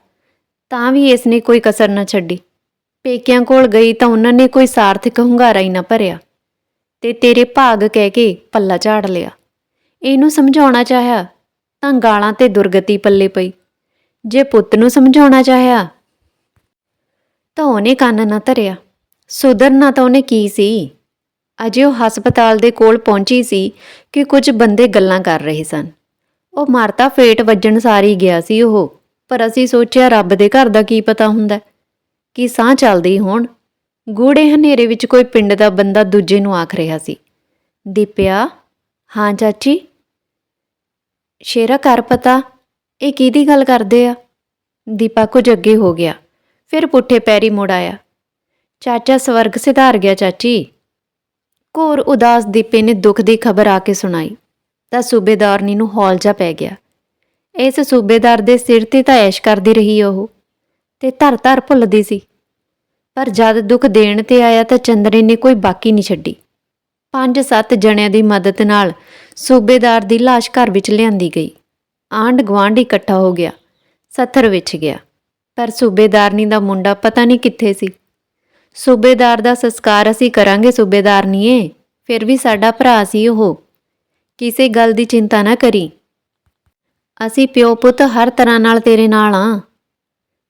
ਤਾਂ ਵੀ ਇਸ ਨੇ ਕੋਈ ਕਸਰ ਨਾ ਛੱਡੀ। ਪੇਕਿਆਂ ਕੋਲ ਗਈ ਤਾਂ ਉਹਨਾਂ ਨੇ ਕੋਈ ਸਾਰਥਕ ਹੁੰਗਾਰਾ ਹੀ ਨਾ ਭਰਿਆ ਤੇ ਤੇਰੇ ਭਾਗ ਕਹਿ ਕੇ ਪੱਲਾ ਝਾੜ ਲਿਆ। ਇਹਨੂੰ ਸਮਝਾਉਣਾ ਚਾਹਿਆ ਤਾਂ ਗਾਲਾਂ ਤੇ ਦੁਰਗਤੀ ਪੱਲੇ ਪਈ। ਜੇ ਪੁੱਤ ਨੂੰ ਸਮਝਾਉਣਾ ਚਾਹਿਆ ਤਾਂ ਉਹਨੇ ਕੰਨ ਨਾ ਧਰਿਆ। ਸੁਧਰਨਾ ਤਾਂ ਉਹਨੇ ਕੀ ਸੀ? ਅਜੇ ਉਹ ਹਸਪਤਾਲ ਦੇ ਕੋਲ ਪਹੁੰਚੀ ਸੀ ਕਿ ਕੁਝ ਬੰਦੇ ਗੱਲਾਂ ਕਰ ਰਹੇ ਸਨ। ਉਹ ਮਾਰਤਾ ਫੇਟ ਵੱਜਣ ਸਾਰੀ ਗਿਆ ਸੀ ਉਹ, ਪਰ ਅਸੀਂ ਸੋਚਿਆ ਰੱਬ ਦੇ ਘਰ ਦਾ ਕੀ ਪਤਾ ਹੁੰਦਾ। ਕਿ ਸਾਹ ਚੱਲਦੀ ਹੋਣ? ਗੂੜੇ ਹਨੇਰੇ ਵਿੱਚ ਕੋਈ ਪਿੰਡ ਦਾ ਬੰਦਾ ਦੂਜੇ ਨੂੰ ਆਖ ਰਿਹਾ ਸੀ। ਦੀਪਿਆ? ਹਾਂ ਚਾਚੀ? ਸ਼ੇਰਾ ਕਰ ਪਤਾ? ਇਹ ਕਿਹਦੀ ਗੱਲ ਕਰਦੇ ਆ? ਦੀਪਾ ਕੁਝ ਅੱਗੇ ਹੋ ਗਿਆ, ਫਿਰ ਪੁੱਠੇ ਪੈਰੀ ਮੁੜ ਆਇਆ। ਚਾਚਾ ਸਵਰਗ ਸਿਧਾਰ ਗਿਆ ਚਾਚੀ। ਘੋਰ ਉਦਾਸ ਦੀਪੇ ਨੇ ਦੁੱਖ ਦੀ ਖਬਰ ਆ ਕੇ ਸੁਣਾਈ। ਤਾਂ ਸੂਬੇਦਾਰਨੀ ਨੂੰ ਹੌਲ ਜਾ ਪੈ ਗਿਆ। ਇਸ ਸੂਬੇਦਾਰ ਦੇ ਸਿਰ ਤੇ ਤਾਂ ਐਸ਼ ਕਰਦੀ ਰਹੀ ਉਹ ਤੇ ਧਰ ਧਰ ਭੁੱਲਦੀ ਸੀ। ਪਰ ਜਦ ਦੁੱਖ ਦੇਣ ਤੇ ਆਇਆ ਤਾਂ ਚੰਦਰੇ ਨੇ ਕੋਈ ਬਾਕੀ ਨਹੀਂ ਛੱਡੀ। ਪੰਜ ਸੱਤ ਜਣਿਆਂ ਦੀ ਮਦਦ ਨਾਲ ਸੂਬੇਦਾਰ ਦੀ ਲਾਸ਼ ਘਰ ਵਿੱਚ ਲਿਆਂਦੀ ਗਈ। ਆਂਢ ਗੁਆਂਢ ਇਕੱਠਾ ਹੋ ਗਿਆ। ਸੱਥਰ ਵਿੱਚ ਗਿਆ। ਪਰ ਸੂਬੇਦਾਰਨੀ ਦਾ ਮੁੰਡਾ ਪਤਾ ਨਹੀਂ ਕਿੱਥੇ ਸੀ। ਸੂਬੇਦਾਰ ਦਾ ਸੰਸਕਾਰ ਅਸੀਂ ਕਰਾਂਗੇ ਸੂਬੇਦਾਰਨੀਏ ਫਿਰ ਵੀ ਸਾਡਾ ਭਰਾ ਸੀ ਉਹ। ਕਿਸੇ ਗੱਲ ਦੀ ਚਿੰਤਾ ਨਾ ਕਰੀ। ਅਸੀਂ ਪਿਓ ਪੁੱਤ ਹਰ ਤਰ੍ਹਾਂ ਨਾਲ ਤੇਰੇ ਨਾਲ ਆ।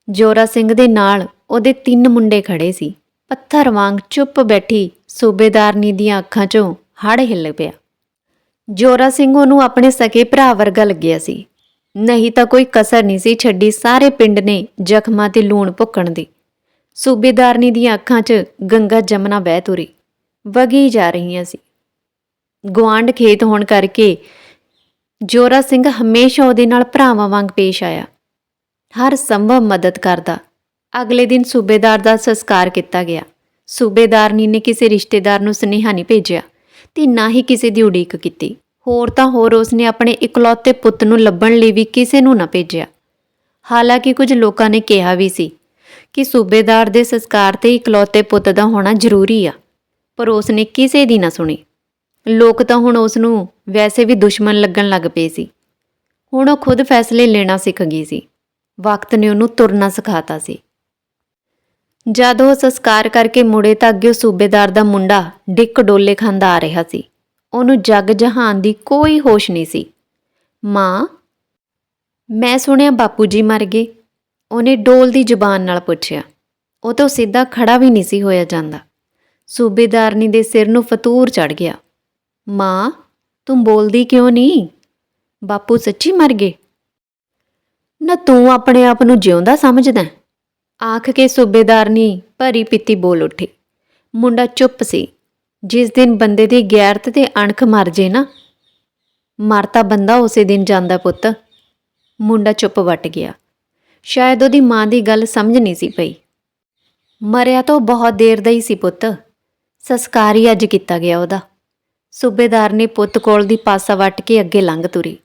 ਜੋਰਾ ਸਿੰਘ ਦੇ ਨਾਲ ਉਹਦੇ ਤਿੰਨ ਮੁੰਡੇ ਖੜੇ ਸੀ। ਪੱਥਰ ਵਾਂਗ ਚੁੱਪ ਬੈਠੀ ਸੂਬੇਦਾਰਨੀ ਦੀਆਂ ਅੱਖਾਂ 'ਚੋਂ ਹੜ ਹਿੱਲ ਪਿਆ। ਜੋਰਾ ਸਿੰਘ ਉਹਨੂੰ ਆਪਣੇ ਸਕੇ ਭਰਾ ਵਰਗਾ ਲੱਗਿਆ ਸੀ। ਨਹੀਂ ਤਾਂ ਕੋਈ ਕਸਰ ਨਹੀਂ ਸੀ ਛੱਡੀ ਸਾਰੇ ਪਿੰਡ ਨੇ ਜ਼ਖਮਾਂ ਤੇ ਲੂਣ ਭੁੱਕਣ ਦੀ। ਸੂਬੇਦਾਰਨੀ ਦੀਆਂ ਅੱਖਾਂ 'ਚ ਗੰਗਾ ਜਮਨਾ ਬਹਿ ਤੁਰੀ। ਵਗੀ ਜਾ ਰਹੀਆਂ ਸੀ। ਗੁਆਂਢ ਖੇਤ ਹੋਣ ਕਰਕੇ ਜੋਰਾ ਸਿੰਘ ਹਮੇਸ਼ਾ ਉਹਦੇ ਨਾਲ ਭਰਾਵਾਂ ਵਾਂਗ ਪੇਸ਼ ਆਇਆ। ਹਰ ਸੰਭਵ ਮਦਦ ਕਰਦਾ। ਅਗਲੇ ਦਿਨ ਸੂਬੇਦਾਰ ਦਾ ਸੰਸਕਾਰ ਕੀਤਾ ਗਿਆ। ਸੂਬੇਦਾਰਨੀ ਨੇ ਕਿਸੇ ਰਿਸ਼ਤੇਦਾਰ ਨੂੰ ਸੁਨੇਹਾ ਨਹੀਂ ਭੇਜਿਆ ਤੇ ਨਾ ਹੀ ਕਿਸੇ ਦੀ ਉਡੀਕ ਕੀਤੀ। ਹੋਰ ਤਾਂ ਹੋਰ ਉਸਨੇ ਆਪਣੇ ਇਕਲੌਤੇ ਪੁੱਤ ਨੂੰ ਲੱਭਣ ਲਈ ਵੀ ਕਿਸੇ ਨੂੰ ਨਾ ਭੇਜਿਆ। ਹਾਲਾਂਕਿ ਕੁਝ ਲੋਕਾਂ ਨੇ ਕਿਹਾ ਵੀ ਸੀ ਕਿ ਸੂਬੇਦਾਰ ਦੇ ਸੰਸਕਾਰ ਤੇ ਇਕਲੌਤੇ ਪੁੱਤ ਦਾ ਹੋਣਾ ਜ਼ਰੂਰੀ ਆ, ਪਰ ਉਸਨੇ ਕਿਸੇ ਦੀ ਨਾ ਸੁਣੀ। ਲੋਕ ਤਾਂ ਹੁਣ ਉਸ ਨੂੰ ਵੈਸੇ ਵੀ ਦੁਸ਼ਮਣ ਲੱਗਣ ਲੱਗ ਪਏ ਸੀ। ਹੁਣ ਉਹ ਖੁਦ ਫੈਸਲੇ ਲੈਣਾ ਸਿੱਖ ਗਈ ਸੀ। ਵਕਤ ਨੇ ਉਹਨੂੰ ਤੁਰਨਾ ਸਿਖਾਤਾ ਸੀ। ਜਦ ਉਹ ਸੰਸਕਾਰ ਕਰਕੇ ਮੁੜੇ ਤਾਂ ਅੱਗੇ ਉਹ ਸੂਬੇਦਾਰ ਦਾ ਮੁੰਡਾ ਡਿੱਕ ਡੋਲੇ ਖਾਂਦਾ ਆ ਰਿਹਾ ਸੀ। ਉਹਨੂੰ ਜੱਗ ਜਹਾਨ ਦੀ ਕੋਈ ਹੋਸ਼ ਨਹੀਂ ਸੀ। ਮਾਂ, ਮੈਂ ਸੁਣਿਆ ਬਾਪੂ ਜੀ ਮਰ ਗਏ। ਉਹਨੇ ਡੋਲ ਦੀ ਜ਼ੁਬਾਨ ਨਾਲ ਪੁੱਛਿਆ। ਉਹ ਤੋਂ ਸਿੱਧਾ ਖੜਾ ਵੀ ਨਹੀਂ ਸੀ ਹੋਇਆ ਜਾਂਦਾ। ਸੂਬੇਦਾਰਨੀ ਦੇ ਸਿਰ ਨੂੰ ਫਤੂਰ ਚੜ ਗਿਆ। ਮਾਂ, ਤੂੰ ਬੋਲਦੀ ਕਿਉਂ ਨਹੀਂ? ਬਾਪੂ ਸੱਚੀ ਮਰ ਗਏ। ਨਾ ਤੂੰ ਆਪਣੇ ਆਪ ਨੂੰ ਜਿਉਂਦਾ ਸਮਝਦਾ ਆਖ ਕੇ ਸੂਬੇਦਾਰਨੀ ਭਰੀ ਪਿੱਤੀ ਬੋਲ ਉੱਠੀ। ਮੁੰਡਾ ਚੁੱਪ ਸੀ। ਜਿਸ ਦਿਨ ਬੰਦੇ ਦੀ ਗੈਰਤ ਤੇ ਅਣਖ ਮਰ ਜੇ ਨਾ, ਮਰਤਾ ਬੰਦਾ ਉਸੇ ਦਿਨ ਜਾਂਦਾ ਪੁੱਤ। ਮੁੰਡਾ ਚੁੱਪ ਵੱਟ ਗਿਆ। ਸ਼ਾਇਦ ਉਹਦੀ ਮਾਂ ਦੀ ਗੱਲ ਸਮਝ ਨਹੀਂ ਸੀ ਪਈ। ਮਰਿਆ ਤਾਂ ਉਹ ਬਹੁਤ ਦੇਰ ਦਾ ਹੀ ਸੀ ਪੁੱਤ। ਸੰਸਕਾਰ ਹੀ ਅੱਜ ਕੀਤਾ ਗਿਆ ਉਹਦਾ। ਸੂਬੇਦਾਰ ਨੇ ਪੁੱਤ ਕੋਲ ਦੀ ਪਾਸਾ ਵੱਟ ਕੇ ਅੱਗੇ ਲੰਘ ਤੁਰੀ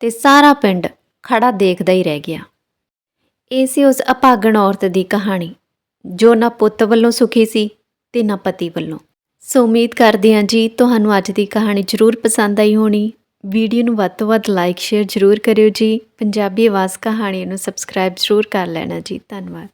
ਤੇ ਸਾਰਾ ਪਿੰਡ ਖੜਾ ਦੇਖਦਾ ਹੀ ਰਹਿ ਗਿਆ। ਇਹ ਸੀ ਉਸ ਅਭਾਗਣ ਔਰਤ ਦੀ ਕਹਾਣੀ, ਜੋ ਨਾ ਪੁੱਤ ਵੱਲੋਂ ਸੁਖੀ ਸੀ ਤੇ ਨਾ ਪਤੀ ਵੱਲੋਂ। ਸੋ ਉਮੀਦ ਕਰਦੇ ਹਾਂ ਜੀ, ਤੁਹਾਨੂੰ ਅੱਜ ਦੀ ਕਹਾਣੀ ਜ਼ਰੂਰ ਪਸੰਦ ਆਈ ਹੋਣੀ। ਵੀਡੀਓ ਨੂੰ ਵੱਧ ਤੋਂ ਵੱਧ ਲਾਈਕ ਸ਼ੇਅਰ ਜ਼ਰੂਰ ਕਰਿਓ ਜੀ। ਪੰਜਾਬੀ ਆਵਾਜ਼ ਕਹਾਣੀ ਨੂੰ ਸਬਸਕ੍ਰਾਈਬ ਜ਼ਰੂਰ ਕਰ ਲੈਣਾ ਜੀ। ਧੰਨਵਾਦ।